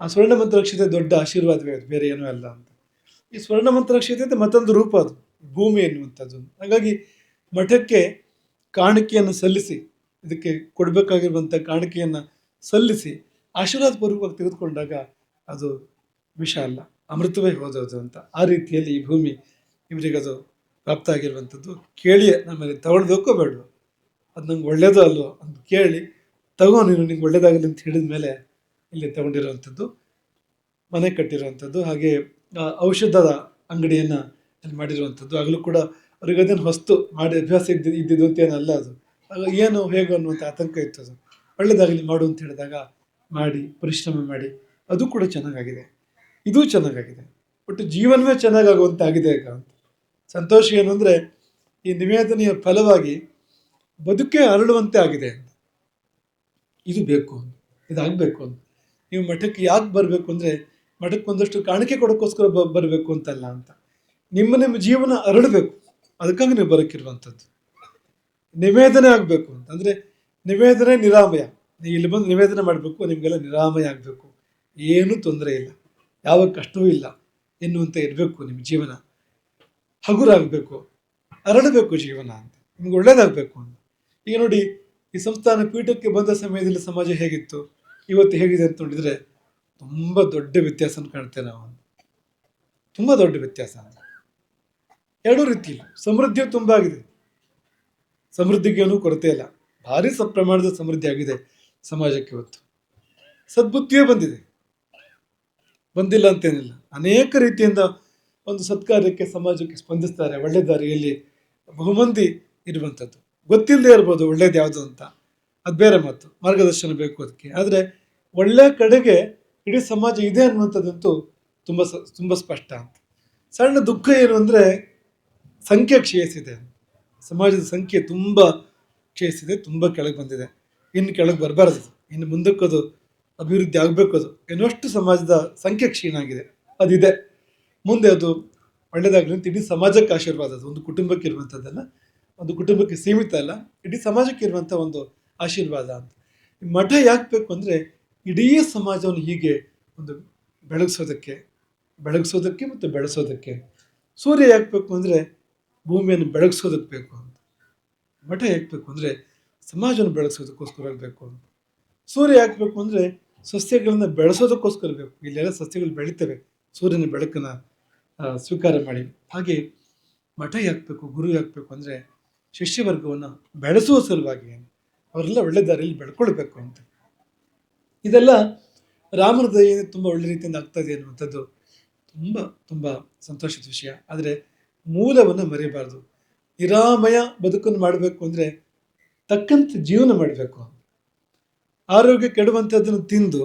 ಆ ಸ್ವರ್ಣ ಮಂತ್ರಾಕ್ಷತೆ ದೊಡ್ಡ ಆಶೀರ್ವಾದವೇ ಅದು, ಬೇರೆ ಏನೂ ಅಲ್ಲ ಅಂತ. ಈ ಸ್ವರ್ಣ ಮಂತ್ರಾಕ್ಷತೆ ಅಂತ ಮತ್ತೊಂದು ರೂಪ ಅದು, ಭೂಮಿ ಎನ್ನುವಂಥದ್ದು. ಹಾಗಾಗಿ ಮಠಕ್ಕೆ ಕಾಣಿಕೆಯನ್ನು ಸಲ್ಲಿಸಿ ಇದಕ್ಕೆ ಕೊಡಬೇಕಾಗಿರುವಂಥ ಕಾಣಿಕೆಯನ್ನು ಸಲ್ಲಿಸಿ ಆಶೀರ್ವಾದ ಪೂರ್ವಕವಾಗಿ ತೆಗೆದುಕೊಂಡಾಗ ಅದು ವಿಷ ಅಲ್ಲ, ಅಮೃತವೇ ಹೋದೋದು ಅಂತ ಆ ರೀತಿಯಲ್ಲಿ ಈ ಭೂಮಿ ಇವರಿಗೆ ಅದು ಪ್ರಾಪ್ತ ಆಗಿರುವಂಥದ್ದು ಕೇಳಿ ನಮ್ಮಲ್ಲಿ ತಗೊಳ್ಬೇಕೋ ಬೇಡ ಅದು ನಂಗೆ ಒಳ್ಳೇದು ಅಲ್ವೋ ಅಂತ ಕೇಳಿ, ತಗೋ ನೀನು, ನಿಂಗೆ ಒಳ್ಳೇದಾಗಲಿ ಅಂತ ಹೇಳಿದ ಮೇಲೆ ಇಲ್ಲಿ ತಗೊಂಡಿರುವಂಥದ್ದು ಮನೆ ಕಟ್ಟಿರುವಂಥದ್ದು ಹಾಗೆ ಔಷಧದ ಅಂಗಡಿಯನ್ನು ಅಲ್ಲಿ ಮಾಡಿರುವಂಥದ್ದು ಆಗಲೂ ಕೂಡ ಅವ್ರಿಗೆ ಅದನ್ನು ಹೊಸ್ತು ಮಾಡಿ ಅಭ್ಯಾಸ ಇದ್ದಿದ್ದು ಇದ್ದಿದ್ದು ಏನಲ್ಲ ಅದು. ಏನು ಹೇಗೆ ಅನ್ನುವಂಥ ಆತಂಕ ಇತ್ತು ಅದು. ಒಳ್ಳೇದಾಗಲಿ ಮಾಡು ಅಂತ ಹೇಳಿದಾಗ ಮಾಡಿ, ಪರಿಶ್ರಮ ಮಾಡಿ, ಅದು ಕೂಡ ಚೆನ್ನಾಗಾಗಿದೆ. ಇದು ಚೆನ್ನಾಗಾಗಿದೆ. ಒಟ್ಟು ಜೀವನವೇ ಚೆನ್ನಾಗಾಗುವಂತಾಗಿದೆ ಈಗ ಅಂತ. ಸಂತೋಷ ಏನು ಅಂದರೆ, ಈ ನಿವೇದನೆಯ ಫಲವಾಗಿ ಬದುಕೇ ಅರಳುವಂತೆ ಆಗಿದೆ ಅಂತ. ಇದು ಬೇಕು ಅಂತ. ಇದಾಗಬೇಕು ಅಂತ. ನೀವು ಮಠಕ್ಕೆ ಯಾಕೆ ಬರಬೇಕು ಅಂದರೆ, ಮಠಕ್ಕೆ ಒಂದಷ್ಟು ಕಾಣಿಕೆ ಕೊಡೋಕ್ಕೋಸ್ಕರ ಬರಬೇಕು ಅಂತಲ್ಲ ಅಂತ. ನಿಮ್ಮ ನಿಮ್ಮ ಜೀವನ ಅರಳಬೇಕು. ಅದಕ್ಕಾಗಿ ನೀವು ಬರೋಕ್ಕಿರುವಂಥದ್ದು ನಿವೇದನೆ ಆಗಬೇಕು ಅಂತ. ಅಂದರೆ ನಿವೇದನೆ ನಿರಾಮಯ. ನೀವು ಇಲ್ಲಿ ಬಂದು ನಿವೇದನೆ ಮಾಡಬೇಕು, ನಿಮಗೆಲ್ಲ ನಿರಾಮಯ ಆಗಬೇಕು. ಏನೂ ತೊಂದರೆ ಇಲ್ಲ. ಯಾವ ಕಷ್ಟವೂ ಇಲ್ಲ. ಎನ್ನುವಂತೆ ಇರಬೇಕು ನಿಮ್ಮ ಜೀವನ. ಹಗುರಾಗಬೇಕು. ಅರಳಬೇಕು ಜೀವನ ಅಂತ. ನಿಮ್ಗೆ ಒಳ್ಳೇದಾಗಬೇಕು ಅಂತ. ಈಗ ನೋಡಿ, ಈ ಸಂಸ್ಥಾನ ಪೀಠಕ್ಕೆ ಬಂದ ಸಮಯದಲ್ಲಿ ಸಮಾಜ ಹೇಗಿತ್ತು? ಇವತ್ತು ಹೇಗಿದೆ ಅಂತ ನೋಡಿದರೆ ತುಂಬ ದೊಡ್ಡ ವ್ಯತ್ಯಾಸ ಕಾಣ್ತೇವೆ ನಾವು. ತುಂಬ ದೊಡ್ಡ ವ್ಯತ್ಯಾಸ ಎರಡೂ ರೀತಿಯಲ್ಲಿ. ಸಮೃದ್ಧಿಯು ತುಂಬ ಆಗಿದೆ. ಸಮೃದ್ಧಿಗೇನೂ ಕೊರತೆ ಇಲ್ಲ. ಭಾರಿ ಸ ಪ್ರಮಾಣದ ಸಮೃದ್ಧಿ ಆಗಿದೆ ಸಮಾಜಕ್ಕೆ ಇವತ್ತು. ಸದ್ಬುದ್ಧಿಯೇ ಬಂದಿದೆ. ಬಂದಿಲ್ಲ ಅಂತೇನಿಲ್ಲ. ಅನೇಕ ರೀತಿಯಿಂದ ಒಂದು ಸತ್ಕಾರ್ಯಕ್ಕೆ ಸಮಾಜಕ್ಕೆ ಸ್ಪಂದಿಸ್ತಾರೆ. ಒಳ್ಳೆ ದಾರಿಯಲ್ಲಿ ಬಹುಮಂದಿ ಇರುವಂಥದ್ದು. ಗೊತ್ತಿಲ್ಲದೆ ಇರ್ಬೋದು ಒಳ್ಳೇದು ಯಾವುದು ಅಂತ. ಅದು ಬೇರೆ ಮಾತು. ಮಾರ್ಗದರ್ಶನ ಬೇಕು ಅದಕ್ಕೆ ಆದರೆ ಒಳ್ಳೆಯ ಕಡೆಗೆ ಇಡೀ ಸಮಾಜ ಇದೆ ಅನ್ನುವಂಥದ್ದಂತೂ ತುಂಬ ಸ, ತುಂಬ ಸ್ಪಷ್ಟ ಅಂತ. ಸಣ್ಣ ದುಃಖ ಏನು ಅಂದರೆ ಸಂಖ್ಯೆ ಕ್ಷೀಣಿಸಿದೆ ಸಮಾಜದ ಸಂಖ್ಯೆ ತುಂಬ ಕ್ಷಯಿಸಿದೆ, ತುಂಬ ಕೆಳಗೆ ಬಂದಿದೆ. ಇನ್ನು ಕೆಳಗೆ ಬರಬಾರ್ದು. ಇನ್ನು ಮುಂದಕ್ಕದು ಅಭಿವೃದ್ಧಿ ಆಗಬೇಕು ಅದು ಇನ್ನಷ್ಟು ಸಮಾಜದ ಸಂಖ್ಯೆ ಕ್ಷೀಣ ಆಗಿದೆ ಅದಿದೆ. ಮುಂದೆ ಅದು ಒಳ್ಳೆಯದಾಗಲಿ ಅಂತ ಇಡೀ ಸಮಾಜಕ್ಕೆ ಆಶೀರ್ವಾದ ಅದು. ಒಂದು ಕುಟುಂಬಕ್ಕೆ ಇರುವಂಥದ್ದಲ್ಲ ಒಂದು ಕುಟುಂಬಕ್ಕೆ ಸೀಮಿತ ಅಲ್ಲ, ಇಡೀ ಸಮಾಜಕ್ಕೆ ಇರುವಂಥ ಒಂದು ಆಶೀರ್ವಾದ ಅಂತ. ಮಠ ಯಾಕೆ ಬೇಕು ಅಂದರೆ ಇಡೀ ಸಮಾಜವನ್ನು ಹೀಗೆ ಒಂದು ಬೆಳಗಿಸೋದಕ್ಕೆ ಬೆಳಗಿಸೋದಕ್ಕೆ ಮತ್ತು ಬೆಳೆಸೋದಕ್ಕೆ. ಸೂರ್ಯ ಯಾಕೆ ಬೇಕು ಅಂದರೆ ಭೂಮಿಯನ್ನು ಬೆಳಗಿಸೋದಕ್ಕೆ ಬೇಕು ಅಂತ. ಮಠ ಯಾಕೆ ಬೇಕು ಅಂದರೆ ಸಮಾಜವನ್ನು ಬೆಳೆಸೋದಕ್ಕೋಸ್ಕರ ಇರಬೇಕು ಅಂತ. ಸೂರ್ಯ ಯಾಕೆ ಬೇಕು ಅಂದರೆ ಸಸ್ಯಗಳನ್ನು ಬೆಳೆಸೋದಕ್ಕೋಸ್ಕರ ಬೇಕು. ಇಲ್ಲೆಲ್ಲ ಸಸ್ಯಗಳು ಬೆಳೀತವೆ. ಸೂರ್ಯನ ಬೆಳಕನ್ನು ಸ್ವೀಕಾರ ಮಾಡಿ. ಹಾಗೆ ಮಠ ಯಾಕಬೇಕು ಗುರು ಯಾಕಬೇಕು ಅಂದರೆ ಶಿಷ್ಯವರ್ಗವನ್ನು ಬೆಳೆಸುವ ಸಲುವಾಗಿ ಅವರೆಲ್ಲ ಒಳ್ಳೆ ದಾರಿಯಲ್ಲಿ ಬೆಳ್ಕೊಳ್ಬೇಕು ಅಂತ. ಇದೆಲ್ಲ ರಾಮನ ದಯೆಯಿಂದ ತುಂಬ ಒಳ್ಳೆ ರೀತಿಯಿಂದ ಆಗ್ತದೆ ಅನ್ನುವಂಥದ್ದು ತುಂಬ ತುಂಬ ಸಂತೋಷದ ವಿಷಯ. ಆದರೆ ಮೂಲವನ್ನು ಮರಿಬಾರ್ದು ನಿರಾಮಯ ಬದುಕನ್ನು ಮಾಡಬೇಕು ಅಂದರೆ ತಕ್ಕಂತೆ ಜೀವನ ಮಾಡಬೇಕು. ಆರೋಗ್ಯ ಕೆಡುವಂಥದ್ದನ್ನು ತಿಂದು,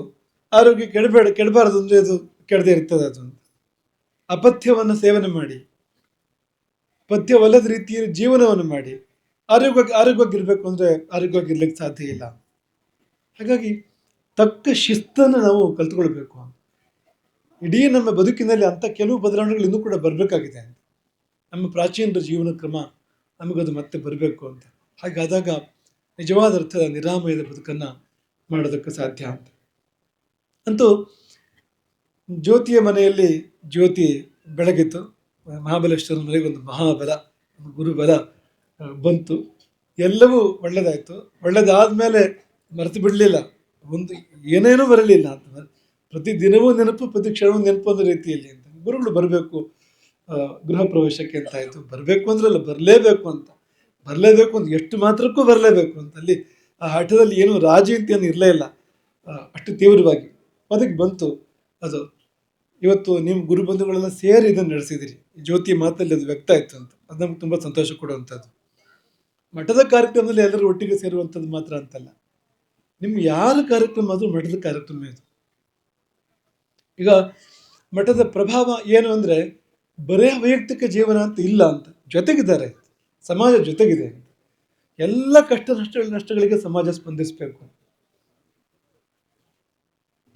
ಆರೋಗ್ಯ ಕೆಡಬೇಡ, ಕೆಡಬಾರದು ಅಂದರೆ ಅದು ಕೆಡದೇ ಇರ್ತದೆ ಅದು ಅಪಥ್ಯವನ್ನು ಸೇವನೆ ಮಾಡಿ. ಪಥ್ಯವಲ್ಲದ ರೀತಿಯಲ್ಲಿ ಜೀವನವನ್ನು ಮಾಡಿ. ಆರೋಗ್ಯವಾಗಿ ಆರೋಗ್ಯವಾಗಿರಬೇಕು ಅಂದರೆ ಆರೋಗ್ಯವಾಗಿರ್ಲಿಕ್ಕೆ ಸಾಧ್ಯ ಇಲ್ಲ. ಹಾಗಾಗಿ ತಕ್ಕ ಶಿಸ್ತನ್ನು ನಾವು ಕಲ್ತ್ಕೊಳ್ಬೇಕು. ಇಡೀ ನಮ್ಮ ಬದುಕಿನಲ್ಲಿ ಅಂಥ ಕೆಲವು ಬದಲಾವಣೆಗಳು ಇನ್ನೂ ಕೂಡ ಬರಬೇಕಾಗಿದೆ ನಮ್ಮ ಪ್ರಾಚೀನರ ಜೀವನ ಕ್ರಮ ನಮಗದು ಮತ್ತೆ ಬರಬೇಕು ಅಂತ. ಹಾಗಾದಾಗ ನಿಜವಾದ ಅರ್ಥದ ನಿರಾಮಯದ ಬದುಕನ್ನು ಮಾಡೋದಕ್ಕೆ ಸಾಧ್ಯ ಅಂತ. ಅಂತೂ ಜ್ಯೋತಿಯ ಮನೆಯಲ್ಲಿ ಜ್ಯೋತಿ ಬೆಳಗಿತು. ಮಹಾಬಲೇಶ್ವರನ ಮನೆಗೆ ಒಂದು ಮಹಾಬಲ ಗುರುಬಲ ಬಂತು. ಎಲ್ಲವೂ ಒಳ್ಳೆಯದಾಯಿತು ಒಳ್ಳೆಯದಾದ್ಮೇಲೆ ಮರೆತು ಬಿಡಲಿಲ್ಲ. ಒಂದು ಏನೇನೂ ಬರಲಿಲ್ಲ ಅಂತ. ಪ್ರತಿ ದಿನವೂ ನೆನಪು, ಪ್ರತಿ ಕ್ಷಣವೂ ನೆನಪು ಅನ್ನೋ ರೀತಿಯಲ್ಲಿ ಅಂತ. ಗುರುಗಳು ಬರಬೇಕು. ಗೃಹ ಪ್ರವೇಶಕ್ಕೆ ಅಂತ ಆಯಿತು. ಬರಬೇಕು ಅಂದ್ರಲ್ಲ, ಬರಲೇಬೇಕು ಅಂತ. ಬರಲೇಬೇಕು ಅಂತ ಎಷ್ಟು ಮಾತ್ರಕ್ಕೂ ಬರಲೇಬೇಕು ಅಂತ. ಅಲ್ಲಿ ಆ ಆಟದಲ್ಲಿ ಏನು ರಾಜಿ ಅಂತ ಏನು ಇರಲೇ ಇಲ್ಲ. ಅಷ್ಟು ತೀವ್ರವಾಗಿ. ಅದಕ್ಕೆ ಬಂತು. ಅದು, ಇವತ್ತು ನಿಮ್ಮ ಗುರುಬಂಧುಗಳೆಲ್ಲ ಸೇರಿ ಇದನ್ನು ನಡೆಸಿದಿರಿ. ಜ್ಯೋತಿ ಮಾತಲ್ಲಿ ಅದು ವ್ಯಕ್ತ ಆಯಿತು ಅಂತ. ಅದು ನಮ್ಗೆ ತುಂಬ ಸಂತೋಷ ಕೊಡುವಂಥದ್ದು. ಮಠದ ಕಾರ್ಯಕ್ರಮದಲ್ಲಿ ಎಲ್ಲರೂ ಒಟ್ಟಿಗೆ ಸೇರುವಂಥದ್ದು ಮಾತ್ರ ಅಂತಲ್ಲ. ನಿಮ್ಮ ಯಾರ ಕಾರ್ಯಕ್ರಮ ಆದರೂ ಮಠದ ಕಾರ್ಯಕ್ರಮ ಇದು. ಈಗ ಮಠದ ಪ್ರಭಾವ ಏನು ಅಂದರೆ ಬರೇ ವೈಯಕ್ತಿಕ ಜೀವನ ಅಂತ ಇಲ್ಲ ಅಂತ. ಜೊತೆಗಿದ್ದಾರೆ. ಸಮಾಜ ಜೊತೆಗಿದೆ. ಎಲ್ಲ ಕಷ್ಟ ನಷ್ಟ ನಷ್ಟಗಳಿಗೆ ಸಮಾಜ ಸ್ಪಂದಿಸಬೇಕು.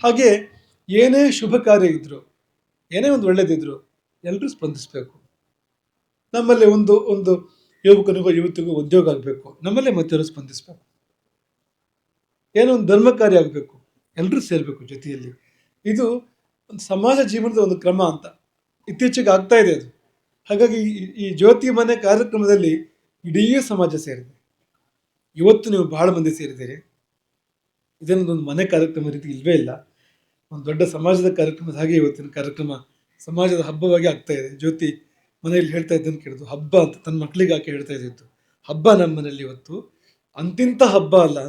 ಹಾಗೆ ಏನೇ ಶುಭ ಕಾರ್ಯ ಇದ್ರು, ಏನೇ ಒಂದು ಒಳ್ಳೇದಿದ್ರು ಎಲ್ಲರೂ ಸ್ಪಂದಿಸಬೇಕು. ನಮ್ಮಲ್ಲಿ ಒಂದು ಒಂದು ಯುವಕನಿಗೂ, ಯುವತಿಗೂ ಉದ್ಯೋಗ ಆಗಬೇಕು. ನಮ್ಮಲ್ಲೇ ಮತ್ತೆ ಸ್ಪಂದಿಸಬೇಕು. ಏನೋ ಒಂದು ಧರ್ಮ ಕಾರ್ಯ ಆಗಬೇಕು. ಎಲ್ಲರೂ ಸೇರಬೇಕು ಜೊತೆಯಲ್ಲಿ. ಇದು ಒಂದು ಸಮಾಜ ಜೀವನದ ಒಂದು ಕ್ರಮ ಅಂತ. ಇತ್ತೀಚೆಗೆ ಆಗ್ತಾ ಇದೆ ಅದು. ಹಾಗಾಗಿ ಈ- ಜ್ಯೋತಿ ಮನೆ ಕಾರ್ಯಕ್ರಮದಲ್ಲಿ ಇಡೀ ಸಮಾಜ ಸೇರಿದೆ. ಇವತ್ತು ನೀವು ಬಹಳ ಮಂದಿ ಸೇರಿದ್ದೀರಿ. ಇದನ್ನೊಂದು ಮನೆ ಕಾರ್ಯಕ್ರಮ ರೀತಿ ಇಲ್ವೇ ಇಲ್ಲ. ಒಂದು ದೊಡ್ಡ ಸಮಾಜದ ಕಾರ್ಯಕ್ರಮದ ಹಾಗೆ ಇವತ್ತಿನ ಕಾರ್ಯಕ್ರಮ ಸಮಾಜದ ಹಬ್ಬವಾಗಿ ಆಗ್ತಾ ಇದೆ. ಜ್ಯೋತಿ ಮನೆಯಲ್ಲಿ ಹೇಳ್ತಾ ಇದ್ದನ್ನು ಕೇಳಿದ್ರು. ಹಬ್ಬ ಅಂತ ತನ್ನ ಮಕ್ಕಳಿಗೆ ಆಕೆ ಹೇಳ್ತಾ ಇದ್ದಿತ್ತು. ಹಬ್ಬ ನಮ್ಮ ಇವತ್ತು. ಅಂತಿಂತ ಹಬ್ಬ ಅಲ್ಲ.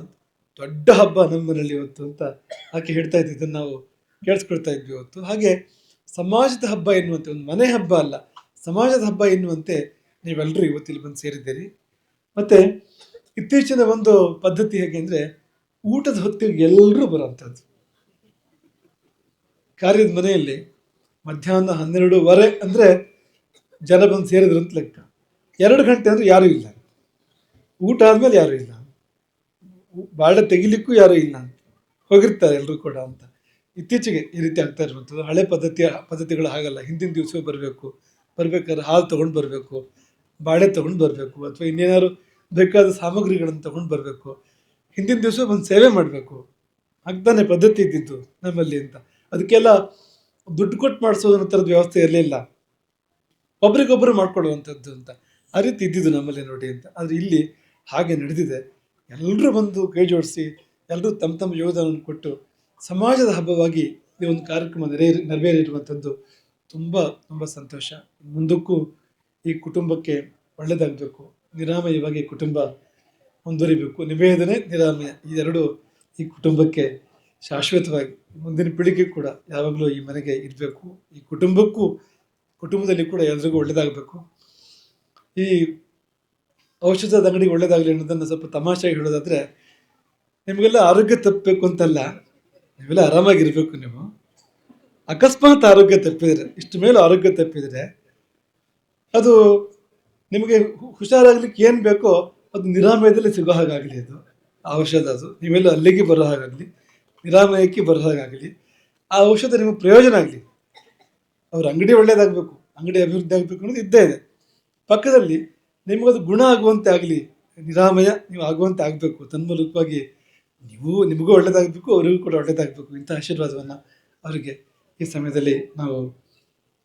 ದೊಡ್ಡ ಹಬ್ಬ ನಮ್ಮ ಇವತ್ತು ಅಂತ ಆಕೆ ಹೇಳ್ತಾ ಇದ್ದಿದ್ದನ್ನು ನಾವು ಕೇಳಿಸ್ಕೊಳ್ತಾ ಇದ್ವಿ ಇವತ್ತು. ಹಾಗೆ ಸಮಾಜದ ಹಬ್ಬ ಎನ್ನುವಂತೆ ಒಂದು ಮನೆ ಹಬ್ಬ ಅಲ್ಲ, ಸಮಾಜದ ಹಬ್ಬ ಎನ್ನುವಂತೆ ನೀವೆಲ್ಲರೂ ಇವತ್ತಿಲ್ಲಿ ಬಂದು ಸೇರಿದ್ದೀರಿ. ಮತ್ತೆ ಇತ್ತೀಚಿನ ಒಂದು ಪದ್ಧತಿ ಹೇಗೆ ಅಂದರೆ ಊಟದ ಹೊತ್ತಿಗೆ ಎಲ್ಲರೂ ಬರೋಂಥದ್ದು ಕಾರ್ಯದ ಮನೆಯಲ್ಲಿ ಮಧ್ಯಾಹ್ನ ಹನ್ನೆರಡೂವರೆ ಅಂದರೆ ಜನ ಬಂದು ಸೇರಿದ್ರು ಅಂತ ಲೆಕ್ಕ. ಎರಡು ಗಂಟೆ ಅಂದರೆ ಯಾರೂ ಇಲ್ಲ. ಊಟ ಆದಮೇಲೆ ಯಾರೂ ಇಲ್ಲ. ಬಾಳೆ ತೆಗಿಲಿಕ್ಕೂ ಯಾರೂ ಇಲ್ಲ. ಹೋಗಿರ್ತಾರೆ ಎಲ್ಲರೂ ಕೂಡ ಅಂತ. ಇತ್ತೀಚೆಗೆ ಈ ರೀತಿ ಆಗ್ತಾ ಇರುವಂಥದ್ದು. ಹಳೆ ಪದ್ಧತಿಯ, ಪದ್ಧತಿಗಳು ಹಾಗಲ್ಲ. ಹಿಂದಿನ ದಿವಸ ಬರಬೇಕು. ಬರಬೇಕಾದ್ರೆ ಹಾಲು ತೊಗೊಂಡು ಬರಬೇಕು. ಬಾಳೆ ತೊಗೊಂಡು ಬರಬೇಕು. ಅಥವಾ ಇನ್ನೇನಾದ್ರು ಬೇಕಾದ ಸಾಮಗ್ರಿಗಳನ್ನು ತೊಗೊಂಡು ಬರಬೇಕು. ಹಿಂದಿನ ದಿವಸ ಬಂದು ಸೇವೆ ಮಾಡಬೇಕು. ಆಗ್ತಾನೆ ಪದ್ಧತಿ ಇದ್ದಿದ್ದು ನಮ್ಮಲ್ಲಿ ಅಂತ. ಅದಕ್ಕೆಲ್ಲ ದುಡ್ಡು ಕೊಟ್ಟು ಮಾಡಿಸೋದನ್ನ ಥರದ ವ್ಯವಸ್ಥೆ ಇರಲಿಲ್ಲ. ಒಬ್ರಿಗೊಬ್ಬರು ಮಾಡ್ಕೊಳ್ಳುವಂಥದ್ದು ಅಂತ. ಆ ರೀತಿ ಇದ್ದಿದ್ದು ನಮ್ಮಲ್ಲಿ ನೋಡಿ ಅಂತ. ಆದರೆ ಇಲ್ಲಿ ಹಾಗೆ ನಡೆದಿದೆ. ಎಲ್ಲರೂ ಬಂದು ಕೈ ಜೋಡಿಸಿ ಎಲ್ಲರೂ ತಮ್ಮ ತಮ್ಮ ಯೋಗದಾನವನ್ನು ಕೊಟ್ಟು ಸಮಾಜದ ಹಬ್ಬವಾಗಿ ಈ ಒಂದು ಕಾರ್ಯಕ್ರಮ ನೆರೆ, ನೆರವೇರಿರುವಂಥದ್ದು ತುಂಬ ತುಂಬ ಸಂತೋಷ. ಮುಂದಕ್ಕೂ ಈ ಕುಟುಂಬಕ್ಕೆ ಒಳ್ಳೆಯದಾಗಬೇಕು. ನಿರಾಮಯವಾಗಿ ಕುಟುಂಬ ಮುಂದುವರಿಬೇಕು. ನಿವೇದನೆ, ನಿರಾಮಯ ಇದೆರಡು ಈ ಕುಟುಂಬಕ್ಕೆ ಶಾಶ್ವತವಾಗಿ ಮುಂದಿನ ಪೀಳಿಗೆ ಕೂಡ ಯಾವಾಗಲೂ ಈ ಮನೆಗೆ ಇರಬೇಕು. ಈ ಕುಟುಂಬಕ್ಕೂ, ಕುಟುಂಬದಲ್ಲಿ ಕೂಡ ಎಲ್ರಿಗೂ ಒಳ್ಳೆಯದಾಗಬೇಕು. ಈ ಔಷಧದ ಅಂಗಡಿಗೆ ಒಳ್ಳೇದಾಗಲಿ ಅನ್ನೋದನ್ನು ಸ್ವಲ್ಪ ತಮಾಷೆ ಹೇಳೋದಾದರೆ, ನಿಮಗೆಲ್ಲ ಆರೋಗ್ಯ ತಪ್ಪಬೇಕು ಅಂತಲ್ಲ. ನೀವೆಲ್ಲ ಆರಾಮಾಗಿರ್ಬೇಕು ನೀವು. ಅಕಸ್ಮಾತ್ ಆರೋಗ್ಯ ತಪ್ಪಿದರೆ, ಇಷ್ಟು ಮೇಲೆ ಆರೋಗ್ಯ ತಪ್ಪಿದರೆ, ಅದು ನಿಮಗೆ ಹುಷಾರಾಗ್ಲಿಕ್ಕೆ ಏನು ಬೇಕೋ ಅದು ನಿರಾಮಯದಲ್ಲಿ ಸಿಗೋ ಹಾಗಾಗಲಿ ಅದು. ಔಷಧ ಅದು. ನೀವೆಲ್ಲ ಅಲ್ಲಿಗೆ ಬರೋ ಹಾಗಾಗಲಿ, ನಿರಾಮಯಕ್ಕೆ ಬರೋ ಹಾಗಾಗಲಿ. ಆ ಔಷಧ ನಿಮಗೆ ಪ್ರಯೋಜನ ಆಗಲಿ. ಅವ್ರ ಅಂಗಡಿ ಒಳ್ಳೇದಾಗಬೇಕು, ಅಂಗಡಿ ಅಭಿವೃದ್ಧಿ ಆಗಬೇಕು ಅನ್ನೋದು ಇದ್ದೇ ಇದೆ. ಪಕ್ಕದಲ್ಲಿ ನಿಮಗದು ಗುಣ ಆಗುವಂತೆ ಆಗಲಿ, ನಿರಾಮಯ ನೀವು ಆಗುವಂತೆ ಆಗಬೇಕು, ತನ್ಮೂಲಕವಾಗಿ ನೀವು ನಿಮಗೂ ಒಳ್ಳೇದಾಗಬೇಕು, ಅವರಿಗೂ ಕೂಡ ಒಳ್ಳೇದಾಗಬೇಕು ಇಂಥ ಆಶೀರ್ವಾದವನ್ನು ಅವರಿಗೆ ಈ ಸಮಯದಲ್ಲಿ ನಾವು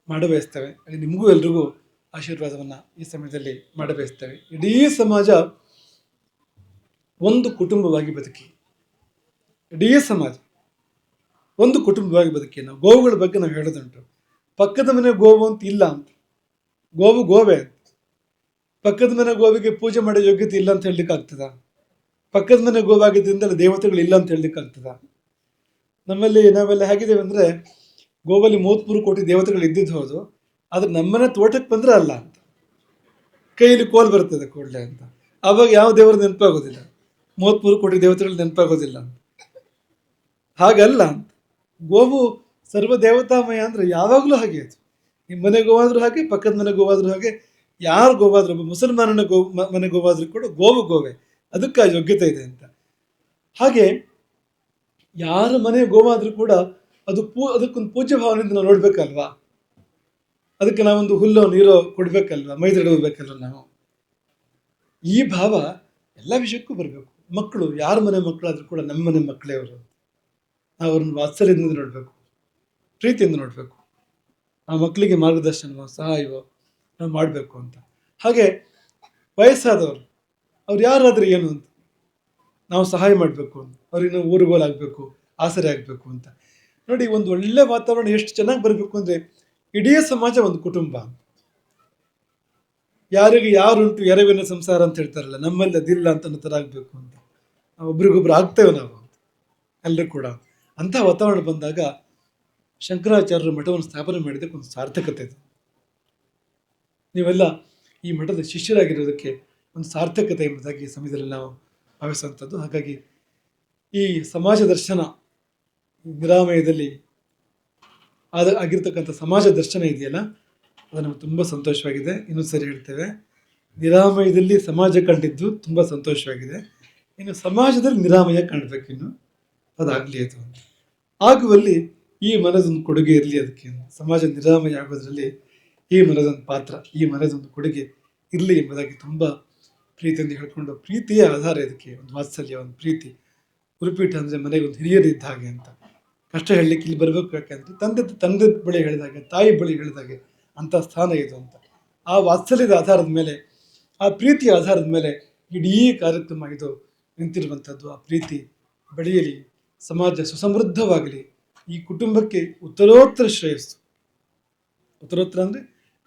ಮಾಡಬಯಸ್ತೇವೆ ಹಾಗೆ ನಿಮಗೂ ಎಲ್ರಿಗೂ ಆಶೀರ್ವಾದವನ್ನು ಈ ಸಮಯದಲ್ಲಿ ಮಾಡಬಯಸ್ತೇವೆ ಇಡೀ ಸಮಾಜ ಒಂದು ಕುಟುಂಬವಾಗಿ ಬದುಕಿ, ಇಡೀ ಸಮಾಜ ಒಂದು ಕುಟುಂಬವಾಗಿ ಬದುಕಿ, ನಾವು ಗೋವುಗಳ ಬಗ್ಗೆ ನಾವು ಹೇಳೋದುಂಟು ಪಕ್ಕದ ಮನೆ ಗೋವು ಅಂತ ಇಲ್ಲ ಅಂತ, ಗೋವು ಗೋವೆ ಅಂತ, ಪಕ್ಕದ ಮನೆ ಗೋವಿಗೆ ಪೂಜೆ ಮಾಡೋ ಯೋಗ್ಯತೆ ಇಲ್ಲ ಅಂತ ಹೇಳಲಿಕ್ಕೆ ಆಗ್ತದ ಪಕ್ಕದ ಮನೆ ಗೋವಾಗಿದ್ದರಿಂದ ದೇವತೆಗಳು ಇಲ್ಲ ಅಂತ ಹೇಳಲಿಕ್ಕೆ ಆಗ್ತದ? ನಮ್ಮಲ್ಲಿ ನಾವೆಲ್ಲ ಹೇಗಿದ್ದೇವೆ ಅಂದರೆ, ಗೋವಲ್ಲಿ ಮೂವತ್ತ್ಮೂರು ಕೋಟಿ ದೇವತೆಗಳು ಇದ್ದಿದ್ದು ಹೌದು, ಆದರೆ ನಮ್ಮನೆ ತೋಟಕ್ಕೆ ಬಂದರೆ ಅಲ್ಲ ಅಂತ. ಕೈಯಲ್ಲಿ ಕೋಲ್ ಬರ್ತದೆ ಕೂಡಲೇ ಅಂತ. ಆವಾಗ ಯಾವ ದೇವರು ನೆನಪಾಗೋದಿಲ್ಲ? ಮೂವತ್ಮೂರು ಕೋಟಿ ದೇವತೆಗಳು ನೆನಪಾಗೋದಿಲ್ಲ ಅಂತ. ಹಾಗಲ್ಲ ಅಂತ. ಗೋವು ಸರ್ವ ದೇವತಾಮಯ ಅಂದರೆ ಯಾವಾಗಲೂ ಹಾಗೆ ಅದು. ನಿಮ್ಮ ಮನೆ ಗೋವಾದರೂ ಹಾಗೆ, ಪಕ್ಕದ ಮನೆ ಗೋವಾದರೂ ಹಾಗೆ, ಯಾರು ಗೋವಾದರೂ ಮುಸಲ್ಮಾನನ ಗೋ ಮನೆ ಗೋವಾದರೂ ಕೂಡ ಗೋವು ಗೋವೆ. ಅದಕ್ಕೆ ಯೋಗ್ಯತೆ ಇದೆ ಅಂತ. ಹಾಗೆ ಯಾರ ಮನೆ ಗೋವಾದ್ರೂ ಕೂಡ ಅದು ಪೂ, ಅದಕ್ಕೊಂದು ಪೂಜ್ಯ ಭಾವನೆಯಿಂದ ನಾವು ನೋಡ್ಬೇಕಲ್ವಾ? ಅದಕ್ಕೆ ನಾವೊಂದು ಹುಲ್ಲೋ, ನೀರೋ ಕೊಡ್ಬೇಕಲ್ವಾ? ಹೋಗ್ಬೇಕಲ್ವ ನಾವು? ಈ ಭಾವ ಎಲ್ಲ ವಿಷಯಕ್ಕೂ ಬರಬೇಕು. ಮಕ್ಕಳು, ಯಾರ ಮನೆ ಮಕ್ಕಳಾದರೂ ಕೂಡ ನಮ್ಮ ಮನೆ ಮಕ್ಕಳೇ ಅವರು. ನಾವು ಅವ್ರನ್ನ ವಾತ್ಸಲ್ಯದಿಂದ ನೋಡಬೇಕು. ಪ್ರೀತಿಯಿಂದ ನೋಡಬೇಕು. ಆ ಮಕ್ಕಳಿಗೆ ಮಾರ್ಗದರ್ಶನವೋ, ಸಹಾಯವೋ ನಾವು ಮಾಡಬೇಕು ಅಂತ. ಹಾಗೆ ವಯಸ್ಸಾದವರು ಅವ್ರು ಯಾರಾದರೆ ಏನು ಅಂತ. ನಾವು ಸಹಾಯ ಮಾಡಬೇಕು ಅಂತ. ಅವ್ರಿಗೆ ನಾವು ಊರುಗೋಲಾಗಬೇಕು ಆಸರೆ ಆಗಬೇಕು ಅಂತ. ನೋಡಿ, ಒಂದು ಒಳ್ಳೆ ವಾತಾವರಣ ಎಷ್ಟು ಚೆನ್ನಾಗಿ ಬರಬೇಕು ಅಂದರೆ ಇಡೀ ಸಮಾಜ ಒಂದು ಕುಟುಂಬ. ಯಾರಿಗೆ ಯಾರುಂಟು ಎರವಿನ ಸಂಸಾರ ಅಂತ ಹೇಳ್ತಾರಲ್ಲ, ನಮ್ಮಲ್ಲಿ ಅದಿಲ್ಲ ಅಂತ ಅನ್ನೋ ಥರ ಆಗಬೇಕು ಅಂತ. ನಾವು ಒಬ್ರಿಗೊಬ್ರು ಆಗ್ತೇವೆ ನಾವು ಎಲ್ಲರೂ ಕೂಡ. ಅಂಥ ವಾತಾವರಣ ಬಂದಾಗ ಶಂಕರಾಚಾರ್ಯರು ಮಠವನ್ನು ಸ್ಥಾಪನೆ ಮಾಡಿದ್ದಕ್ಕೆ ಒಂದು ಸಾರ್ಥಕತೆ ಇದೆ ನೀವೆಲ್ಲ ಈ ಮಠದ ಶಿಷ್ಯರಾಗಿರೋದಕ್ಕೆ ಒಂದು ಸಾರ್ಥಕತೆ ಎಂಬುದಾಗಿ ಸಮಯದಲ್ಲಿ ನಾವು ಭಾವಿಸುವಂಥದ್ದು. ಹಾಗಾಗಿ ಈ ಸಮಾಜ ದರ್ಶನ ನಿರಾಮಯದಲ್ಲಿ ಆದ ಆಗಿರ್ತಕ್ಕಂಥ ಸಮಾಜ ದರ್ಶನ ಇದೆಯಲ್ಲ, ಅದು ನಮಗೆ ತುಂಬ ಸಂತೋಷವಾಗಿದೆ. ಇನ್ನೊಂದು ಸರಿ ಹೇಳ್ತೇವೆ ನಿರಾಮಯದಲ್ಲಿ ಸಮಾಜ ಕಂಡಿದ್ದು ತುಂಬ ಸಂತೋಷವಾಗಿದೆ. ಇನ್ನು ಸಮಾಜದಲ್ಲಿ ನಿರಾಮಯ ಕಾಣಬೇಕಿನ್ನು ಅದಾಗಲಿ ಅದು. ಆಗುವಲ್ಲಿ ಈ ಮನದೊಂದು ಕೊಡುಗೆ ಇರಲಿ ಅದಕ್ಕೆ. ಸಮಾಜ ನಿರಾಮಯ ಆಗೋದ್ರಲ್ಲಿ ಈ ಮನದೊಂದು ಪಾತ್ರ, ಈ ಮನದೊಂದು ಕೊಡುಗೆ ಇರಲಿ ಎಂಬುದಾಗಿ ತುಂಬ ಪ್ರೀತಿಯಿಂದ ಹೇಳ್ಕೊಂಡು ಪ್ರೀತಿಯೇ ಆಧಾರ ಇದಕ್ಕೆ, ಒಂದು ವಾತ್ಸಲ್ಯ, ಒಂದು ಪ್ರೀತಿ. ಗುರುಪೀಠ ಅಂದರೆ ಮನೆಗೆ ಒಂದು ಹಿರಿಯರು ಇದ್ದ ಹಾಗೆ ಅಂತ. ಕಷ್ಟ ಹೇಳಲಿಕ್ಕೆ ಇಲ್ಲಿ ಬರಬೇಕು ಯಾಕೆಂದರೆ ತಂದೆ ತಂದೆ ಬಳಿ ಹೇಳಿದಾಗೆ ತಾಯಿ ಬಳಿ ಹೇಳಿದಾಗೆ ಅಂಥ ಸ್ಥಾನ ಇದು ಅಂತ. ಆ ವಾತ್ಸಲ್ಯದ ಆಧಾರದ ಮೇಲೆ, ಆ ಪ್ರೀತಿಯ ಆಧಾರದ ಮೇಲೆ ಇಡೀ ಕಾರ್ಯಕ್ರಮ ಇದು ನಿಂತಿರುವಂಥದ್ದು. ಆ ಪ್ರೀತಿ ಬೆಳೆಯಲಿ, ಸಮಾಜ ಸುಸಮೃದ್ಧವಾಗಲಿ, ಈ ಕುಟುಂಬಕ್ಕೆ ಉತ್ತರೋತ್ತರ ಶ್ರೇಯಸ್ಸು. ಉತ್ತರೋತ್ತರ ಅಂದರೆ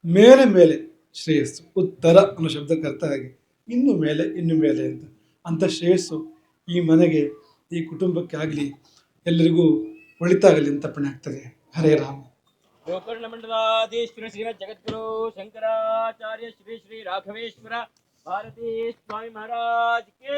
ಮೇಲೆ ಮೇಲೆ ಶ್ರೇಯಸ್ಸು. ಉತ್ತರ ಅನ್ನೋ ಶಬ್ದಕ್ಕೆ ಅರ್ಥ ಆಗಿ. ಇನ್ನು ಮೇಲೆ ಇನ್ನು ಮೇಲೆ ಅಂತ. ಅಂತ ಶ್ರೇಯಸ್ಸು ಈ ಮನೆಗೆ, ಈ ಕುಟುಂಬಕ್ಕೆ ಆಗಲಿ ಎಲ್ಲರಿಗೂ ಒಳಿತಾಗಲಿ ಅಂತ ಪುಣ್ಯ ಆಗ್ತದೆ. ಹರೇ ರಾಮ. ಗೋಕರ್ಣ ಮಂಡಲಾಧೀಶ್ವರ ಶ್ರೀಮದ್ ಜಗದ್ಗುರು ಶಂಕರಾಚಾರ್ಯ ಶ್ರೀ ಶ್ರೀ ರಾಘವೇಶ್ವರ ಭಾರತೀ ಸ್ವಾಮಿ ಮಹಾರಾಜ್ ಕೇ